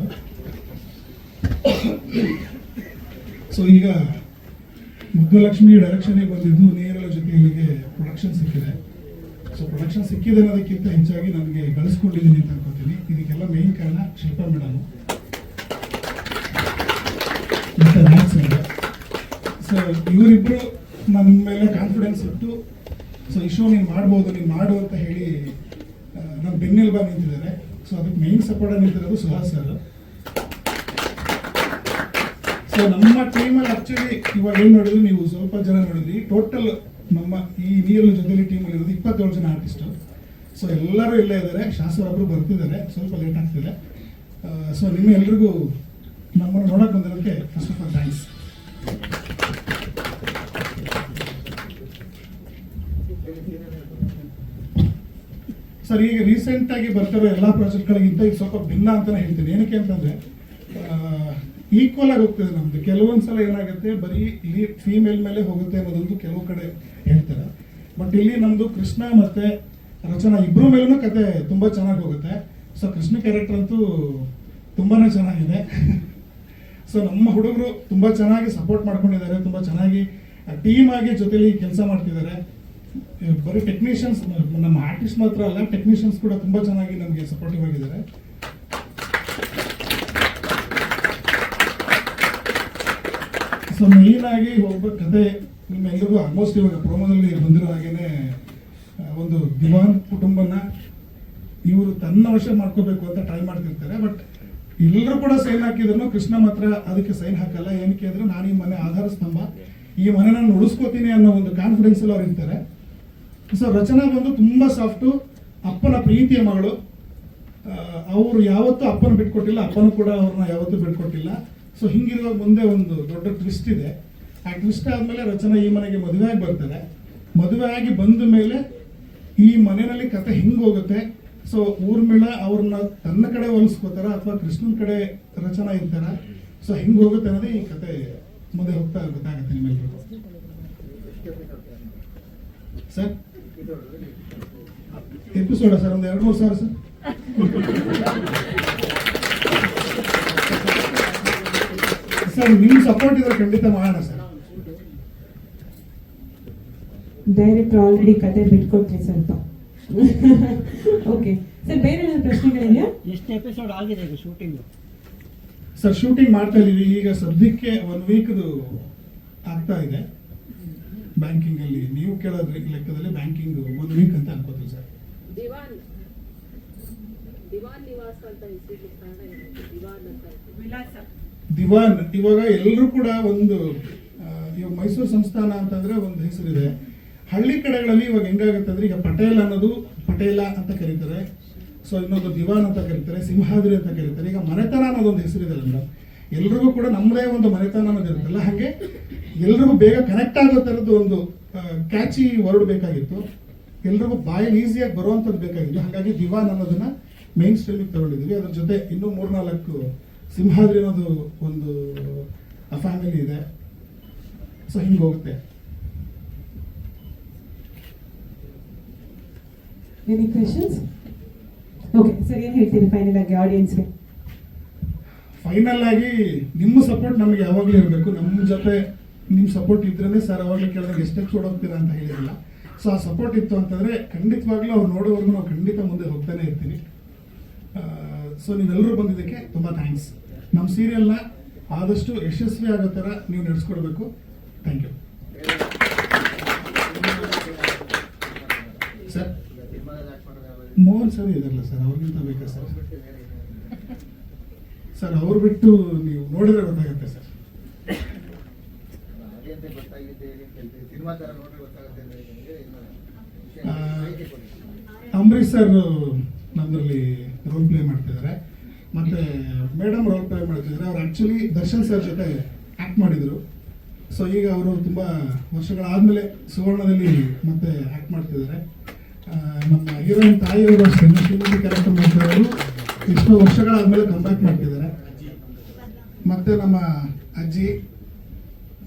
ಮಾಡಿದ್ದು ಸೊ ಈಗ ಮುದ್ದಲಕ್ಷ್ಮಿ ಡೈರೆಕ್ಷನ್ಗೆ ಬಂದಿದ್ದು ನೇರಳ ಜೊತೆ ಇಲ್ಲಿಗೆ ಪ್ರೊಡಕ್ಷನ್ ಸಿಕ್ಕಿದೆ. ಸೊ ಪ್ರೊಡಕ್ಷನ್ ಸಿಕ್ಕಿದೆ ಅನ್ನೋದಕ್ಕಿಂತ ಹೆಚ್ಚಾಗಿ ನನಗೆ ಗಳಿಸ್ಕೊಂಡಿದ್ದೀನಿ ಅಂತ ಅನ್ಕೋತೀನಿ. ಇದಕ್ಕೆಲ್ಲ ಮೇನ್ ಕಾರಣ ಶಿಲ್ಪಾ ಮೇಡಮ್ ಸೊ ಇವರಿಬ್ರು ನನ್ನ ಮೇಲೆ ಕಾನ್ಫಿಡೆನ್ಸ್ ಇಟ್ಟು ಸೊ ಈ ಶೋ ನೀನು ಮಾಡ್ಬೋದು ನೀನು ಮಾಡು ಅಂತ ಹೇಳಿ ನನ್ನ ಬೆನ್ನೆಲುಬ ನಿಂತಿದ್ದಾರೆ. ಸೊ ಅದಕ್ಕೆ ಮೇನ್ ಸಪೋರ್ಟ್ ನಿಂತಿರೋದು ಸುಹಾಸ್ ಸರ್ ಸೊ ನಮ್ಮ ಟೀಮಲ್ಲಿ ಆಕ್ಚುಲಿ ಇವಾಗ ಏನು ನೋಡಿದ್ರು, ನೀವು ಸ್ವಲ್ಪ ಜನ ನೋಡಿದ್ರಿ ಟೋಟಲ್ ನಮ್ಮ ಈ ನೀರಿನ ಜೊತೆಲಿ ಟೀಮಲ್ಲಿ ಇರೋದು ಇಪ್ಪತ್ತೇಳು ಜನ ಆರ್ಟಿಸ್ಟು ಸೊ ಎಲ್ಲರೂ ಇಲ್ಲೇ ಇದ್ದಾರೆ, ಶಾಸಕರು ಒಬ್ರು ಬರ್ತಿದ್ದಾರೆ, ಸ್ವಲ್ಪ ಲೇಟ್ ಆಗ್ತಿದೆ. ಸೊ ನಿಮ್ಮ ಎಲ್ರಿಗೂ ನಮ್ಮನ್ನು ನೋಡಕ್ ಬಂದಿರೋದಕ್ಕೆ first of all thanks sir, ಈಗ ರೀಸೆಂಟ್ ಆಗಿ ಬರ್ತಿರೋ ಎಲ್ಲಾ ಪ್ರಾಜೆಕ್ಟ್ಗಳಿಗಿಂತ ಇದು ಸ್ವಲ್ಪ ಭಿನ್ನ ಅಂತಲೇ ಹೇಳ್ತೀನಿ. ಏನಕ್ಕೆ ಅಂತಂದ್ರೆ ಈಕ್ವಲ್ ಆಗಿ ಹೋಗ್ತದೆ ನಮ್ದು. ಕೆಲವೊಂದ್ಸಲ ಏನಾಗುತ್ತೆ, ಬರೀ ಇಲ್ಲಿ ಫೀಮೇಲ್ ಮೇಲೆ ಹೋಗುತ್ತೆ ಅನ್ನೋದೊಂದು ಕೆಲವು ಕಡೆ ಹೇಳ್ತಾರೆ. ಬಟ್ ಇಲ್ಲಿ ನಮ್ಮದು ಕೃಷ್ಣ ಮತ್ತೆ ರಚನಾ ಇಬ್ರು ಮೇಲೂ ಕತೆ ತುಂಬಾ ಚೆನ್ನಾಗಿ ಹೋಗುತ್ತೆ. ಸೊ ಕೃಷ್ಣ ಕ್ಯಾರೆಕ್ಟರ್ ಅಂತೂ ತುಂಬಾನೇ ಚೆನ್ನಾಗಿದೆ. ಸೊ ನಮ್ಮ ಹುಡುಗರು ತುಂಬಾ ಚೆನ್ನಾಗಿ ಸಪೋರ್ಟ್ ಮಾಡ್ಕೊಂಡಿದ್ದಾರೆ, ತುಂಬಾ ಚೆನ್ನಾಗಿ ಟೀಮ್ ಆಗಿ ಜೊತೆಲಿ ಕೆಲಸ ಮಾಡ್ತಿದ್ದಾರೆ. ಬರೀ ಟೆಕ್ನಿಷಿಯನ್ಸ್ ನಮ್ಮ ಆರ್ಟಿಸ್ಟ್ ಮಾತ್ರ ಅಲ್ಲ ಟೆಕ್ನಿಷಿಯನ್ಸ್ ಕೂಡ ತುಂಬಾ ಚೆನ್ನಾಗಿ ನಮಗೆ ಸಪೋರ್ಟಿವ್ ಆಗಿದ್ದಾರೆ. ಸೊ ಮೇನ್ ಆಗಿ ಒಬ್ಬ ಕತೆ ನಿಮ್ಮೆಲ್ಲರಿಗೂ ಆಲ್ಮೋಸ್ಟ್ ಇವಾಗ ಪ್ರೋಮೋದಲ್ಲಿ ಬಂದಿರೋ ಹಾಗೇನೆ ಒಂದು ದಿವಾನ್ ಕುಟುಂಬನ ಇವರು ತನ್ನ ವಶ ಮಾಡ್ಕೋಬೇಕು ಅಂತ ಟ್ರೈ ಮಾಡ್ತಿರ್ತಾರೆ ಬಟ್ ಎಲ್ಲರೂ ಕೂಡ ಸೈನ್ ಹಾಕಿದ್ರು, ಕೃಷ್ಣ ಮಾತ್ರ ಅದಕ್ಕೆ ಸೈನ್ ಹಾಕಲ್ಲ, ಏನಕ್ಕೆ ಅಂದ್ರೆ ನಾನು ಈ ಮನೆ ಆಧಾರ ಸ್ತಂಭ ಈ ಮನೆ ನಾನು ಉಳಿಸ್ಕೋತೀನಿ ಅನ್ನೋ ಒಂದು ಕಾನ್ಫಿಡೆನ್ಸ್ ಅಲ್ಲಿ ಅವ್ರು ಇರ್ತಾರೆ. ಸೊ ರಚನಾ ಬಂದು ತುಂಬಾ ಸಾಫ್ಟು ಅಪ್ಪನ ಪ್ರೀತಿಯ ಮಗಳು. ಅವರು ಯಾವತ್ತೂ ಅಪ್ಪನ ಬಿಟ್ಕೊಟ್ಟಿಲ್ಲ ಅಪ್ಪನೂ ಕೂಡ ಅವ್ರನ್ನ ಯಾವತ್ತೂ ಬಿಟ್ಕೊಟ್ಟಿಲ್ಲ. ಸೊ ಹಿಂಗಿರುವಾಗ ಮುಂದೆ ಒಂದು ದೊಡ್ಡ ಟ್ವಿಸ್ಟ್ ಇದೆ. ಆ ಟ್ವಿಸ್ಟ್ ಆದಮೇಲೆ ರಚನಾ ಈ ಮನೆಗೆ ಮದುವೆ ಆಗಿ ಬರ್ತಾರೆ. ಮದುವೆ ಆಗಿ ಬಂದ ಮೇಲೆ ಈ ಮನೆಯಲ್ಲಿ ಕತೆ ಹಿಂಗ ಹೋಗುತ್ತೆ. ಸೊ ಊರ್ಮಿಳ ಅವ್ರನ್ನ ತನ್ನ ಕಡೆ ಹೋಲಿಸ್ಕೋತಾರ ಅಥವಾ ಕೃಷ್ಣನ ಕಡೆ ರಚನಾ ಇರ್ತಾರ? ಸೊ ಹೆಂಗೆ ಹೋಗುತ್ತೆ ಅನ್ನೋದೇ ಈ ಕತೆ ಮುಂದೆ ಹೋಗ್ತಾ ಗೊತ್ತಾಗುತ್ತೆ ನಿಮ್ಮೆಲ್ಲರಿಗೂ ಸರ್ ಎಪಿಸೋಡ ಸರ್ ಒಂದು ಎರಡು ಮೂರು ಸಾವಿರ ಸರ್ ಸರ್ ನಿಮ್ಮ ಸಪೋರ್ಟ್ ಇದ್ರೆ ಖಂಡಿತ ಮಾಡೋಣ ಸರ್ ಡೈರೆಕ್ಟರ್ ಆಲ್ರೆಡಿ ಕತೆ ಬಿಟ್ಕೊಟ್ರಿ ಸ್ವಲ್ಪ. ಓಕೆ ಸರ್ ಬೇರೆ ಏನಾದ್ರು ಪ್ರಶ್ನೆಗಳಿದೆಯಾ? ಎಷ್ಟು ಎಪಿಸೋಡ್ ಆಗಿದೆ ಈಗ ಶೂಟಿಂಗ್ ಸರ್ ಶೂಟಿಂಗ್ ಮಾಡ್ತಾ ಇದ್ದೀವಿ ಈಗ ಸದ್ಯಕ್ಕೆ ಒನ್ ವೀಕ್ದು ಆಗ್ತಾ ಇದೆ. ಬ್ಯಾಂಕಿಂಗ್ ಅಲ್ಲಿ ನೀವು ಕೇಳೋದ್ರ ಲೆಕ್ಕದಲ್ಲಿ ಬ್ಯಾಂಕಿಂಗ್ ಒಂದು ವೀಕ್ ಅಂತ ಅನ್ಕೋತೀವಿ ಸರ್. ದಿವಾನ್ ದಿವಾನ್ ನಿವಾಸ ಅಂತ ಹೆಸರಿಗೆ ಕಾರಣ ಏನು? ದಿವಾನ್ ಅಂತ ಹೆಸರು. ವಿಳಾಸ ದಿವಾನ್ ಇವಾಗ ಎಲ್ಲರೂ ಕೂಡ ಒಂದು ಇವಾಗ ಮೈಸೂರು ಸಂಸ್ಥಾನ ಅಂತಂದ್ರೆ ಒಂದು ಹೆಸರಿದೆ. ಹಳ್ಳಿ ಕಡೆಗಳಲ್ಲಿ ಇವಾಗ ಹೆಂಗಾಗುತ್ತೆ ಅಂದ್ರೆ ಈಗ ಪಟೇಲ್ ಅನ್ನೋದು ಪಟೇಲ ಅಂತ ಕರೀತಾರೆ. ಸೊ ಇನ್ನೊಂದು ದಿವಾನ್ ಅಂತ ಕರೀತಾರೆ ಸಿಂಹಾದ್ರಿ ಅಂತ ಕರೀತಾರೆ. ಈಗ ಮನೆತನ ಅನ್ನೋದೊಂದು ಹೆಸರಿದೆ ಮೇಡಮ್ ಎಲ್ರಿಗೂ ಕೂಡ ನಮ್ಮದೇ ಒಂದು ಮನೆತನ ಅನ್ನೋದಿರುತ್ತಲ್ಲ ಹಾಗೆ ಎಲ್ರಿಗೂ ಬೇಗ ಕನೆಕ್ಟ್ ಆಗೋ ಥರದ್ದು ಒಂದು ಕ್ಯಾಚಿ ವರ್ಡ್ ಬೇಕಾಗಿತ್ತು. ಎಲ್ರಿಗೂ ಬಾಯಲ್ಲಿ ಈಸಿಯಾಗಿ ಬರುವಂಥದ್ದು ಬೇಕಾಗಿತ್ತು. ಹಾಗಾಗಿ ದಿವಾನ್ ಅನ್ನೋದನ್ನ ಮೇನ್ ಸ್ಟ್ರೀಮಿಗೆ ತಗೊಂಡಿದ್ವಿ ಅದ್ರ ಜೊತೆ ಇನ್ನೂ ಮೂರ್ನಾಲ್ಕು ಸಿಂಹಾದ್ರಿ ಅನ್ನೋದು ಒಂದು ಫ್ಯಾಮಿಲಿ ಇದೆ. ಸೊ ಹಿಂಗೆ ಹೋಗುತ್ತೆ. ಎನಿ ಕ್ವೆಶನ್ಸ್ ಓಕೆ ಸರ್, ಏನು ಹೇಳ್ತೀರಿ ಫೈನಲ್ ಆಗಿ ಆಡಿಯನ್ಸ್ಗೆ ಫೈನಲ್ ಆಗಿ ನಿಮ್ಮ ಸಪೋರ್ಟ್ ನಮಗೆ ಯಾವಾಗಲೂ ಇರಬೇಕು. ನಮ್ಮ ಜೊತೆ ನಿಮ್ಮ ಸಪೋರ್ಟ್ ಇದ್ರೇ ಸರ್ ಅವಾಗಲೇ ಕೇಳಿದಾಗ ಎಷ್ಟು ಎಪಿಸೋಡ್ ಓಡೋಗ್ತೀರಾ ಅಂತ ಹೇಳಿರಲಿಲ್ಲ ಸೊ ಆ ಸಪೋರ್ಟ್ ಇತ್ತು ಅಂತಂದ್ರೆ ಖಂಡಿತವಾಗ್ಲೂ ಅವ್ರು ನೋಡೋವರೆಗೂ ನಾವು ಖಂಡಿತ ಮುಂದೆ ಹೋಗ್ತಾನೆ ಇರ್ತೀನಿ. ಸೊ ನೀವೆಲ್ಲರೂ ಬಂದಿದ್ದಕ್ಕೆ ತುಂಬ ಥ್ಯಾಂಕ್ಸ್ ನಮ್ಮ ಸೀರಿಯಲ್ನ ಆದಷ್ಟು ಯಶಸ್ವಿ ಆಗೋ ಥರ ನೀವು ನಡೆಸ್ಕೊಡ್ಬೇಕು. Thank you sir Mohan sir ಇದಾರಲ್ಲ ಸರ್ ಅವ್ರಿಗಿಂತ ಬೇಕಾ ಸರ್ ಸರ್ ಅವ್ರು ಬಿಟ್ಟು ನೀವು ನೋಡಿದ್ರೆ ಗೊತ್ತಾಗುತ್ತೆ ಸರ್. ಅಂಬರೀಶ್ ಸರ್ ನಮ್ಮದ್ರಲ್ಲಿ ರೋಲ್ ಪ್ಲೇ ಮಾಡ್ತಿದ್ದಾರೆ. ಮತ್ತೆ ಮೇಡಮ್ ರೋಲ್ ಪ್ಲೇ ಮಾಡ್ತಿದ್ದಾರೆ. ಅವ್ರು ಆಕ್ಚುಲಿ ದರ್ಶನ್ ಸರ್ ಜೊತೆ ಆಕ್ಟ್ ಮಾಡಿದ್ರು. ಸೊ ಈಗ ಅವರು ತುಂಬಾ ವರ್ಷಗಳಾದ್ಮೇಲೆ ಸುವರ್ಣದಲ್ಲಿ ಮತ್ತೆ ಆಕ್ಟ್ ಮಾಡ್ತಿದ್ದಾರೆ. ನಮ್ಮ ಹೀರೋಯಿನ್ ತಾಯಿಯವರು ಅಷ್ಟೇ ಶ್ರೀಮತಿ ಕ್ಯಾರೆಕ್ಟರ್ ಮಾಡ್ತಿರೋರು ಎಷ್ಟೋ ವರ್ಷಗಳಾದ್ಮೇಲೆ ಕಂಬ್ಯಾಕ್ ಮಾಡ್ತಿದ್ದಾರೆ. ಮತ್ತೆ ನಮ್ಮ ಅಜ್ಜಿ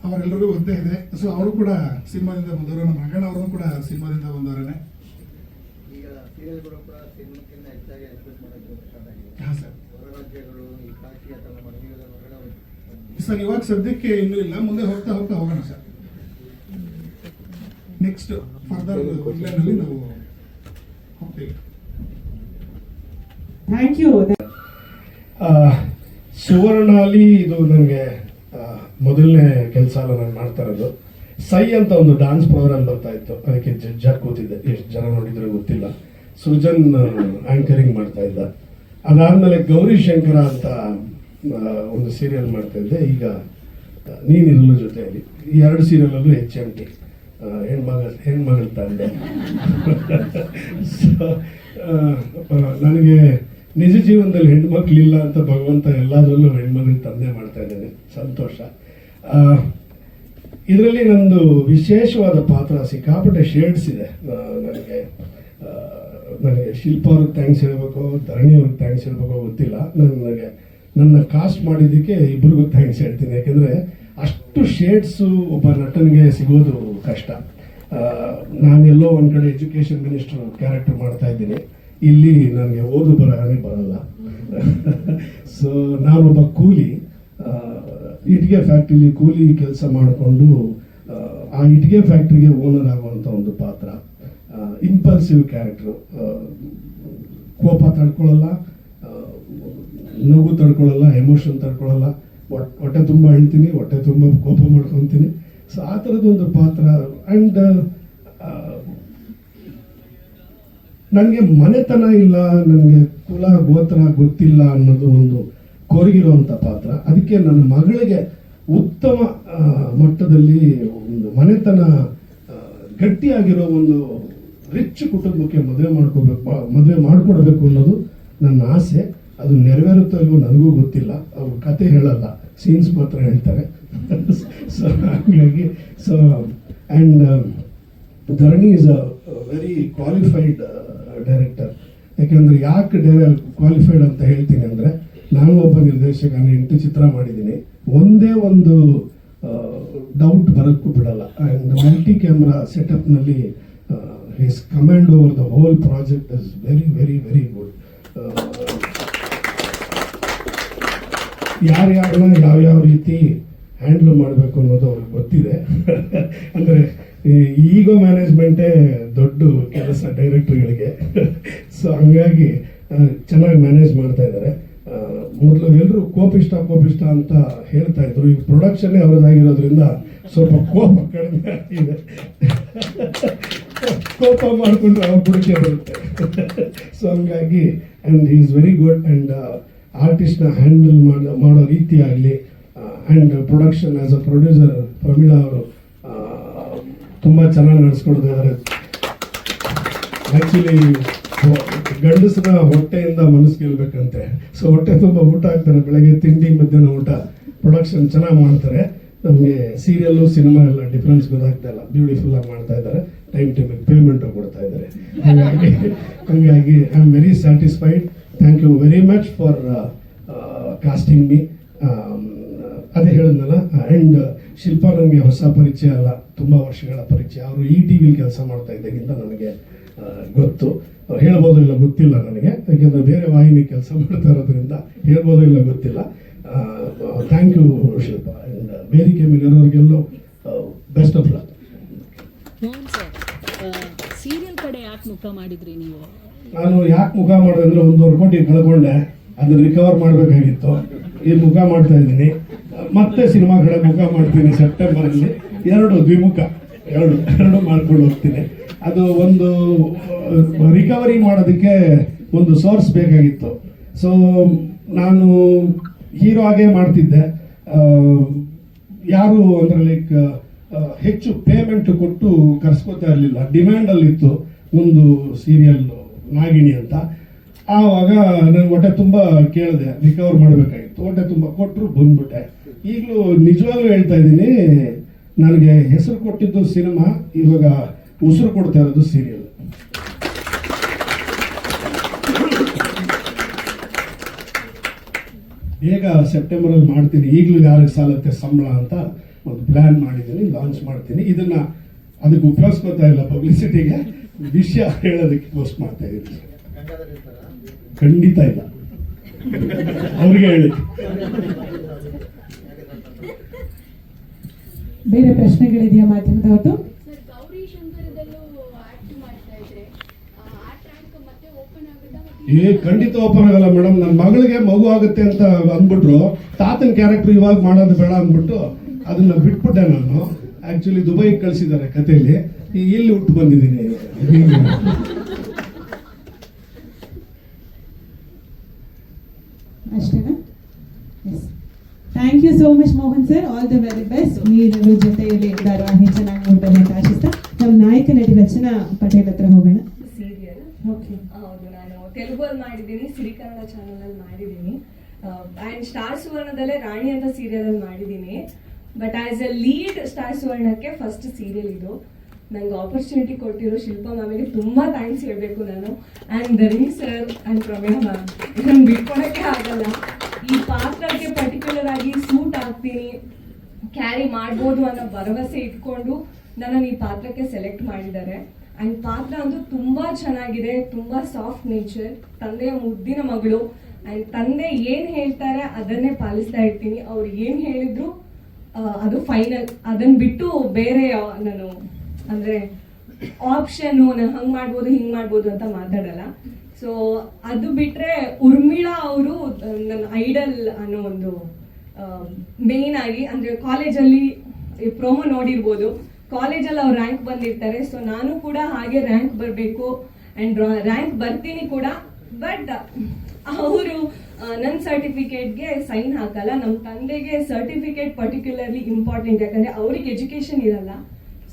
ಅವರೆಲ್ಲರಿಗೂ ಒಂದೇ ಇದೆ. ಸೊ ಅವರು ಕೂಡ ಸಿನಿಮಾದಿಂದ ಬಂದವರು ನಮ್ಮ ಅಣ್ಣನ ಅವರು ಕೂಡ ಸಿನಿಮಾದಿಂದ ಬಂದವರೇ. ಈಗ ಸೀರಿಯಲ್ಗಳು ಕೂಡ ಸಿನಿಮಾಕ್ಕಿಂತ ಹೆಚ್ಚಾಗಿ ಎಕ್ಸ್ಪೆಕ್ಟ್ ಮಾಡೋಕ್ಕೆ ಸ್ಟಾರ್ಟ್ ಆಗಿದೆ. ಹಾಂ ಸರ್. ಸರ್ ಇವಾಗ ಸದ್ಯಕ್ಕೆ ಇನ್ನೂ ಇಲ್ಲ. ಮುಂದೆ ಹೋಗ್ತಾ ಹೋಗ್ತಾ ಹೋಗೋಣ ಸರ್. ನೆಕ್ಸ್ಟ್ ಫರ್ದರ್ ಅಲ್ಲಿ ನಾವು ಹೋಗ್ತೀವಿ. ಥ್ಯಾಂಕ್ ಯು ಆ, ಸುವರ್ಣಲ್ಲಿ ಇದು ನನಗೆ ಮೊದಲನೇ ಕೆಲಸ ಅಲ್ಲ ನಾನು ಮಾಡ್ತಾ ಇರೋದು. ಸೈ ಅಂತ ಒಂದು ಡಾನ್ಸ್ ಪ್ರೋಗ್ರಾಮ್ ಬರ್ತಾ ಇತ್ತು. ಅದಕ್ಕೆ ಜಡ್ಜಾಗಿ ಕೂತಿದ್ದೆ. ಎಷ್ಟು ಜನ ನೋಡಿದ್ರೆ ಗೊತ್ತಿಲ್ಲ. ಸೃಜನ್ ಆಂಕರಿಂಗ್ ಮಾಡ್ತಾ ಇದ್ದ. ಅದಾದಮೇಲೆ ಗೌರಿ ಶಂಕರ ಅಂತ ಒಂದು ಸೀರಿಯಲ್ ಮಾಡ್ತಾ ಇದ್ದೆ. ಈಗ ನೀನಿರಲು ಜೊತೆಯಲ್ಲಿ. ಈ ಎರಡು ಸೀರಿಯಲಲ್ಲೂ ಎಚ್ ಎಂ ಟಿ ಹೆಣ್ಮಗ ಹೆಣ್ಮಗಳ ತಂದೆ ಆ, ನನಗೆ ನಿಜ ಜೀವನದಲ್ಲಿ ಹೆಣ್ಮಕ್ಳಿಲ್ಲ ಅಂತ ಭಗವಂತ ಎಲ್ಲದರಲ್ಲೂ ಹೆಣ್ಮಗಳ ತಂದೆ ಮಾಡ್ತಾ ಇದ್ದೇನೆ. ಸಂತೋಷ. ಇದರಲ್ಲಿ ನಂದು ವಿಶೇಷವಾದ ಪಾತ್ರ ಸಿಕ್ಕಾಪಟ್ಟೆ ಶೇಡ್ಸ್ ಇದೆ. ನನಗೆ ನನಗೆ ಶಿಲ್ಪ ಅವ್ರಿಗೆ ಥ್ಯಾಂಕ್ಸ್ ಹೇಳಬೇಕು ಧರಣಿ ಅವ್ರಿಗೆ ಥ್ಯಾಂಕ್ಸ್ ಹೇಳಬೇಕು ಗೊತ್ತಿಲ್ಲ. ನನಗೆ, ನನ್ನ ಕಾಸ್ಟ್ ಮಾಡಿದ್ದಕ್ಕೆ ಇಬ್ಬರಿಗೂ ಥ್ಯಾಂಕ್ಸ್ ಹೇಳ್ತೀನಿ. ಯಾಕೆಂದರೆ ಅಷ್ಟು ಶೇಡ್ಸು ಒಬ್ಬ ನಟನಿಗೆ ಸಿಗೋದು ಕಷ್ಟ. ನಾನು ಎಲ್ಲೋ ಒಂದು ಕಡೆ ಎಜುಕೇಷನ್ ಮಿನಿಸ್ಟರ್ ಕ್ಯಾರೆಕ್ಟರ್ ಮಾಡ್ತಾ ಇದ್ದೀನಿ. ಇಲ್ಲಿ ನನಗೆ ಓದು ಬರಹನೇ ಬರಲ್ಲ. ಸೊ ನಾನೊಬ್ಬ ಕೂಲಿ ಇಟ್ಗೆ ಫ್ಯಾಕ್ಟ್ರಿಲಿ ಕೂಲಿ ಕೆಲಸ ಮಾಡಿಕೊಂಡು, ಆ ಇಟ್ಟಿಗೆ ಫ್ಯಾಕ್ಟ್ರಿಗೆ ಓನರ್ ಆಗುವಂಥ ಒಂದು ಪಾತ್ರ. ಇಂಪಲ್ಸಿವ್ ಕ್ಯಾರೆಕ್ಟ್ರು ಕೋಪ ತಡ್ಕೊಳ್ಳಲ್ಲ ನಗು ತಡ್ಕೊಳ್ಳಲ್ಲ ಎಮೋಷನ್ ತಡ್ಕೊಳ್ಳಲ್ಲ. ಹೊಟ್ಟೆ ತುಂಬ ಹೇಳ್ತೀನಿ ಹೊಟ್ಟೆ ತುಂಬ ಕೋಪ ಮಾಡ್ಕೊತೀನಿ. ಸೊ ಆ ಥರದೊಂದು ಪಾತ್ರ ಆ್ಯಂಡ್ ನನಗೆ ಮನೆತನ ಇಲ್ಲ ನನಗೆ ಕುಲ, ಗೋತ್ರ ಗೊತ್ತಿಲ್ಲ ಅನ್ನೋದು ಒಂದು ಕೊರಗಿರುವಂಥ ಪಾತ್ರ. ಅದಕ್ಕೆ ನನ್ನ ಮಗಳಿಗೆ ಉತ್ತಮ ಮಟ್ಟದಲ್ಲಿ ಒಂದು ಮನೆತನ ಗಟ್ಟಿಯಾಗಿರೋ ಒಂದು ರಿಚ್ ಕುಟುಂಬಕ್ಕೆ ಮದುವೆ ಮಾಡ್ಕೋಬೇಕು, ಮದುವೆ ಮಾಡಿಕೊಡ್ಬೇಕು ಅನ್ನೋದು ನನ್ನ ಆಸೆ. ಅದು ನೆರವೇರುತ್ತೋ ಇಲ್ವೋ ನನಗೂ ಗೊತ್ತಿಲ್ಲ. ಅವರು ಕತೆ ಹೇಳಲ್ಲ ಸೀನ್ಸ್ ಮಾತ್ರ ಹೇಳ್ತಾರೆ. ಸೊ ಹಾಗಾಗಿ so and Dharani is a very qualified director ಯಾಕೆಂದ್ರೆ ಯಾಕೆ ಕ್ವಾಲಿಫೈಡ್ ಅಂತ ಹೇಳ್ತೀನಿ ಅಂದರೆ, ನಾನು ಒಬ್ಬ ನಿರ್ದೇಶಕ ನಾನು ಎಂಟು ಚಿತ್ರ ಮಾಡಿದ್ದೀನಿ. ಒಂದೇ ಒಂದು ಡೌಟ್ ಬರೋಕ್ಕೂ ಬಿಡಲ್ಲ. And multi camera ಸೆಟಪ್ನಲ್ಲಿ his command over the whole project is very very very good ಯಾರ್ಯಾರನ್ನ ಯಾವ್ಯಾವ ರೀತಿ ಹ್ಯಾಂಡ್ಲ್ ಮಾಡಬೇಕು ಅನ್ನೋದು ಅವ್ರಿಗೆ ಗೊತ್ತಿದೆ. ಅಂದರೆ ಈಗೋ ಮ್ಯಾನೇಜ್ಮೆಂಟೇ ದೊಡ್ಡ ಕೆಲಸ ಡೈರೆಕ್ಟ್ರುಗಳಿಗೆ. ಸೊ ಹಂಗಾಗಿ ಚೆನ್ನಾಗಿ ಮ್ಯಾನೇಜ್ ಮಾಡ್ತಾ ಇದ್ದಾರೆ. ಮೊದಲು ಎಲ್ಲರೂ ಕೋಪಿಷ್ಟ ಕೋಪಿಷ್ಟ ಅಂತ ಹೇಳ್ತಾ ಇದ್ರು. ಈಗ ಪ್ರೊಡಕ್ಷನ್ನೇ ಅವರದಾಗಿರೋದ್ರಿಂದ ಸ್ವಲ್ಪ ಕೋಪ ಕಡಿಮೆ ಆಗ್ತಿದೆ ಕೋಪ ಮಾಡಿಕೊಂಡು ಅವ್ರ ಬುಡಕೆ ಬರುತ್ತೆ ಸೊ ಹಂಗಾಗಿ and is very good and ಆರ್ಟಿಸ್ಟ್ನ handle ಮಾಡೋ ಮಾಡೋ ರೀತಿ ಆಗಲಿ and production as a producer Pramila ಅವರು ತುಂಬ ಚೆನ್ನಾಗಿ ನಡೆಸ್ಕೊಡ್ತಾ ಇದ್ದಾರೆ. ಆ್ಯಕ್ಚುಲಿ ಗಂಡಸರ ಹೊಟ್ಟೆಯಿಂದ ಮನಸ್ಸು ಗೆಲ್ಬೇಕಂತೆ ಸೊ ಹೊಟ್ಟೆ ತುಂಬ ಊಟ ಹಾಕ್ತಾರೆ ಬೆಳಗ್ಗೆ ತಿಂಡಿ, ಮಧ್ಯಾಹ್ನ ಊಟ. ಪ್ರೊಡಕ್ಷನ್ ಚೆನ್ನಾಗಿ ಮಾಡ್ತಾರೆ. ನಮಗೆ ಸೀರಿಯಲ್ಲು ಸಿನಿಮಾ ಎಲ್ಲ ಡಿಫ್ರೆನ್ಸ್ ಗೊತ್ತಾಗ್ತಾ ಇಲ್ಲ. ಬ್ಯೂಟಿಫುಲ್ ಆಗಿ ಮಾಡ್ತಾ ಇದ್ದಾರೆ. ಟೈಮ್ ಟೈಮಿಗೆ ಪೇಮೆಂಟು ಕೊಡ್ತಾ ಇದ್ದಾರೆ. ಹಾಗಾಗಿ ಹಾಗಾಗಿ I am very satisfied thank you very much for casting me ಅದೇ ಹೇಳಿದ್ನಲ್ಲ ಆ್ಯಂಡ್ ಶಿಲ್ಪಾ ನನಗೆ ಹೊಸ ಪರಿಚಯ ಅಲ್ಲ. ತುಂಬ ವರ್ಷಗಳ ಪರಿಚಯ. ಅವರು ಈ ಟಿ ವಿಲಿ ಕೆಲಸ ಮಾಡ್ತಾ ಇದ್ದಾಗಿಂದ ನನಗೆ ಗೊತ್ತು. ಹೇಳ್ಬೋದು ಇಲ್ಲ ಗೊತ್ತಿಲ್ಲ ನನಗೆ. ಯಾಕೆಂದರೆ ಬೇರೆ ವಾಹಿನಿ ಕೆಲಸ ಮಾಡ್ತಾ ಇರೋದ್ರಿಂದ ಹೇಳ್ಬೋದು ಇಲ್ಲ ಗೊತ್ತಿಲ್ಲ. Thank you Shilpa. ವೇದಿಕೆ ಮೇಲೆ ಇರೋರಿಗೆಲ್ಲೂ ಬೆಸ್ಟ್ ಆಫ್ ಲಕ್ ಸೀರಿಯಲ್ ಕಡೆ ಯಾಕೆ ಮುಖ ಮಾಡಿದ್ರಿ ನೀವು? ನಾನು ಯಾಕೆ ಮುಖ ಮಾಡಿದೆ ಅಂದರೆ ಒಂದೂವರೆ ಕೋಟಿ ಕಳ್ಕೊಂಡೆ. ಅದನ್ನ ರಿಕವರ್ ಮಾಡಬೇಕಾಗಿತ್ತು. ಈ ಮುಖ ಮಾಡ್ತಾ ಇದ್ದೀನಿ. ಮತ್ತೆ ಸಿನಿಮಾ ಕಡೆ ಮುಖ ಮಾಡ್ತೀನಿ ಸೆಪ್ಟೆಂಬರಲ್ಲಿ. ಎರಡು ದ್ವಿಮುಖ ಎರಡು ಎರಡು ಮಾಡ್ಕೊಂಡು ಹೋಗ್ತೀನಿ. ಅದು ಒಂದು ರಿಕವರಿ ಮಾಡೋದಕ್ಕೆ ಒಂದು ಸೋರ್ಸ್ ಬೇಕಾಗಿತ್ತು. ಸೊ ನಾನು ಹೀರೋ ಆಗೇ ಮಾಡ್ತಿದ್ದೆ. ಯಾರು ಅಂದ್ರೆ ಲೈಕ್ ಹೆಚ್ಚು ಪೇಮೆಂಟ್ ಕೊಟ್ಟು ಕರ್ಸ್ಕೊತಾ ಇರಲಿಲ್ಲ. ಡಿಮ್ಯಾಂಡಲ್ಲಿತ್ತು ಒಂದು ಸೀರಿಯಲ್ ನಾಗಿಣಿ ಅಂತ. ಆವಾಗ ನಾನು ಹೊಟ್ಟೆ ತುಂಬ ಕೇಳಿದೆ ರಿಕವರ್ ಮಾಡಬೇಕಾಗಿತ್ತು. ಹೊಟ್ಟೆ ತುಂಬ ಕೊಟ್ಟರು ಬಂದ್ಬಿಟ್ಟೆ. ಈಗಲೂ ನಿಜವಾಗ್ಲೂ ಹೇಳ್ತಾ ಇದ್ದೀನಿ ನನಗೆ ಹೆಸರು ಕೊಟ್ಟಿದ್ದು ಸಿನಿಮಾ, ಇವಾಗ ಉಸಿರು ಕೊಡ್ತಾ ಇರೋದು ಸೀರಿಯಲ್ ಬೇಗ ಸೆಪ್ಟೆಂಬರಲ್ಲಿ ಮಾಡ್ತೀನಿ. ಈಗಲೂ ಯಾರಿಗೆ ಸಾಲತ್ತೆ ಸಂಬಳ ಅಂತ ಒಂದು ಪ್ಲ್ಯಾನ್ ಮಾಡಿದ್ದೀನಿ ಲಾಂಚ್ ಮಾಡ್ತೀನಿ. ಇದನ್ನ ಅದಕ್ಕೆ ಉಪಯೋಗಿಸ್ಕೊತಾ ಇಲ್ಲ ಪಬ್ಲಿಸಿಟಿಗೆ ವಿಷಯ ಹೇಳೋದಕ್ಕೆ ಪೋಸ್ಟ್ ಮಾಡ್ತಾ ಇದ್ದೀನಿ. ಖಂಡಿತ ಇಲ್ಲ. ಅವ್ರಿಗೆ ಹೇಳಿ ಬೇರೆ ಪ್ರಶ್ನೆಗಳಿದೆಯಾ ಮಾಧ್ಯಮದವ್ರದ್ದು ಸರ್ ಗೌರಿ ಶಂಕರದಲ್ಲೂ ಆಕ್ಟ್ ಮಾಡ್ತಾ ಇದ್ರೆ ಆ ಟ್ರ್ಯಾಂಕ್ ಮತ್ತೆ ಓಪನ್ ಆಗುತ್ತಾ ಮತ್ತೆ ಏ ಖಂಡಿತ ಓಪನ್ ಆಗಲ್ಲ ಮೇಡಮ್ ನನ್ನ ಮಗಳಿಗೆ ಮಗು ಆಗುತ್ತೆ ಅಂತ ಅಂದ್ಬಿಟ್ರು ತಾತನ ಕ್ಯಾರೆಕ್ಟರ್ ಇವಾಗ ಮಾಡೋದು ಬೇಡ ಅಂದ್ಬಿಟ್ಟು ಅದನ್ನ ಬಿಟ್ಬಿಟ್ಟೆ ನಾನು. ಆಕ್ಚುಲಿ ದುಬೈಗೆ ಕಳಿಸಿದ್ದಾರೆ ಕಥೆಯಲ್ಲಿ. ಇಲ್ಲಿ ಹುಟ್ಟು ಬಂದಿದ್ದೀನಿ. ಅಷ್ಟೇನಾ? Thank you so much Mohan sir all the very best ನೀರು ಜೊತೆಯಲ್ಲಿ ಧಾರಾವಾಹಿ ಚೆನ್ನಾಗಿ ನೋಡ್ತಾರೆ ಅಂತ ಆಶಿಸ್ತಾ. ನಮ್ಮ ನಾಯಕ ನಟಿ ರಚನಾ ಪಟೇಲ್ ಹತ್ರ ಹೋಗೋಣ. ಸೀರಿಯಲ್? ಓಕೆ ಹೌದು ನಾನು ತೆಲುಗಲ್ಲಿ ಮಾಡಿದ್ದೀನಿ. ಸಿರಿ ಕನ್ನಡ ಚಾನಲಲ್ಲಿ ಮಾಡಿದ್ದೀನಿ. ಆ್ಯಂಡ್ ಸ್ಟಾರ್ ಸುವರ್ಣದಲ್ಲೇ ರಾಣಿ ಅಂತ ಸೀರಿಯಲಲ್ಲಿ ಮಾಡಿದ್ದೀನಿ. But as a lead star ಸುವರ್ಣಕ್ಕೆ first serial ಇದು. ನನಗೆ ಆಪರ್ಚುನಿಟಿ ಕೊಟ್ಟಿರೋ ಶಿಲ್ಪ ಮ್ಯಾಮಿಗೆ ತುಂಬ ಥ್ಯಾಂಕ್ಸ್ ಹೇಳಬೇಕು ನಾನು. And Dharani sir and Prameya ma'am ನಂಗೆ ಬಿಟ್ಕೊಳಕ್ಕೆ ಆಗಲ್ಲ. ಈ ಪಾತ್ರಕ್ಕೆ ಪರ್ಟಿಕ್ಯುಲರ್ ಆಗಿ ಸೂಟ್ ಆಗ್ತೀನಿ ಕ್ಯಾರಿ ಮಾಡ್ಬೋದು ಅನ್ನೋ ಭರವಸೆ ಇಟ್ಕೊಂಡು ನನ್ನನ್ನು ಈ ಪಾತ್ರಕ್ಕೆ ಸೆಲೆಕ್ಟ್ ಮಾಡಿದ್ದಾರೆ. ಆ್ಯಂಡ್ ಪಾತ್ರ ಅಂತೂ ತುಂಬ ಚೆನ್ನಾಗಿದೆ, ತುಂಬ ಸಾಫ್ಟ್ ನೇಚರ್ ತಂದೆಯ ಮುದ್ದಿನ ಮಗಳು. ಆ್ಯಂಡ್ ತಂದೆ ಏನು ಹೇಳ್ತಾರೆ ಅದನ್ನೇ ಪಾಲಿಸ್ತಾ ಇರ್ತೀನಿ. ಅವ್ರು ಏನು ಹೇಳಿದ್ರು ಅದು ಫೈನಲ್ ಅದನ್ನ ಬಿಟ್ಟು ಬೇರೆ ನಾನು ಅಂದರೆ ಆಪ್ಷನ್ನು ನಾನು ಹಂಗೆ ಮಾಡ್ಬೋದು, ಹಿಂಗೆ ಮಾಡ್ಬೋದು ಅಂತ ಮಾತಾಡಲ್ಲ. ಸೊ ಅದು ಬಿಟ್ಟರೆ ಉರ್ಮಿಳಾ ಅವರು ನನ್ನ ಐಡಲ್ ಅನ್ನೋ ಒಂದು ಮೇನ್ ಆಗಿ, ಅಂದರೆ ಕಾಲೇಜಲ್ಲಿ ಪ್ರೋಮೋ ನೋಡಿರ್ಬೋದು. ಕಾಲೇಜಲ್ಲಿ ಅವ್ರು ರ್ಯಾಂಕ್ ಬಂದಿರ್ತಾರೆ. ಸೊ ನಾನು ಕೂಡ ಹಾಗೆ ರ್ಯಾಂಕ್ ಬರಬೇಕು ಆ್ಯಂಡ್ ರ್ಯಾಂಕ್ ಬರ್ತೀನಿ ಕೂಡ. ಬಟ್ ಅವರು ನನ್ನ ಸರ್ಟಿಫಿಕೇಟ್ಗೆ ಸೈನ್ ಹಾಕಲ್ಲ. ನಮ್ಮ ತಂದೆಗೆ ಸರ್ಟಿಫಿಕೇಟ್ ಪರ್ಟಿಕ್ಯುಲರ್ಲಿ ಇಂಪಾರ್ಟೆಂಟ್ ಯಾಕಂದರೆ ಅವ್ರಿಗೆ ಎಜುಕೇಷನ್ ಇರಲ್ಲ.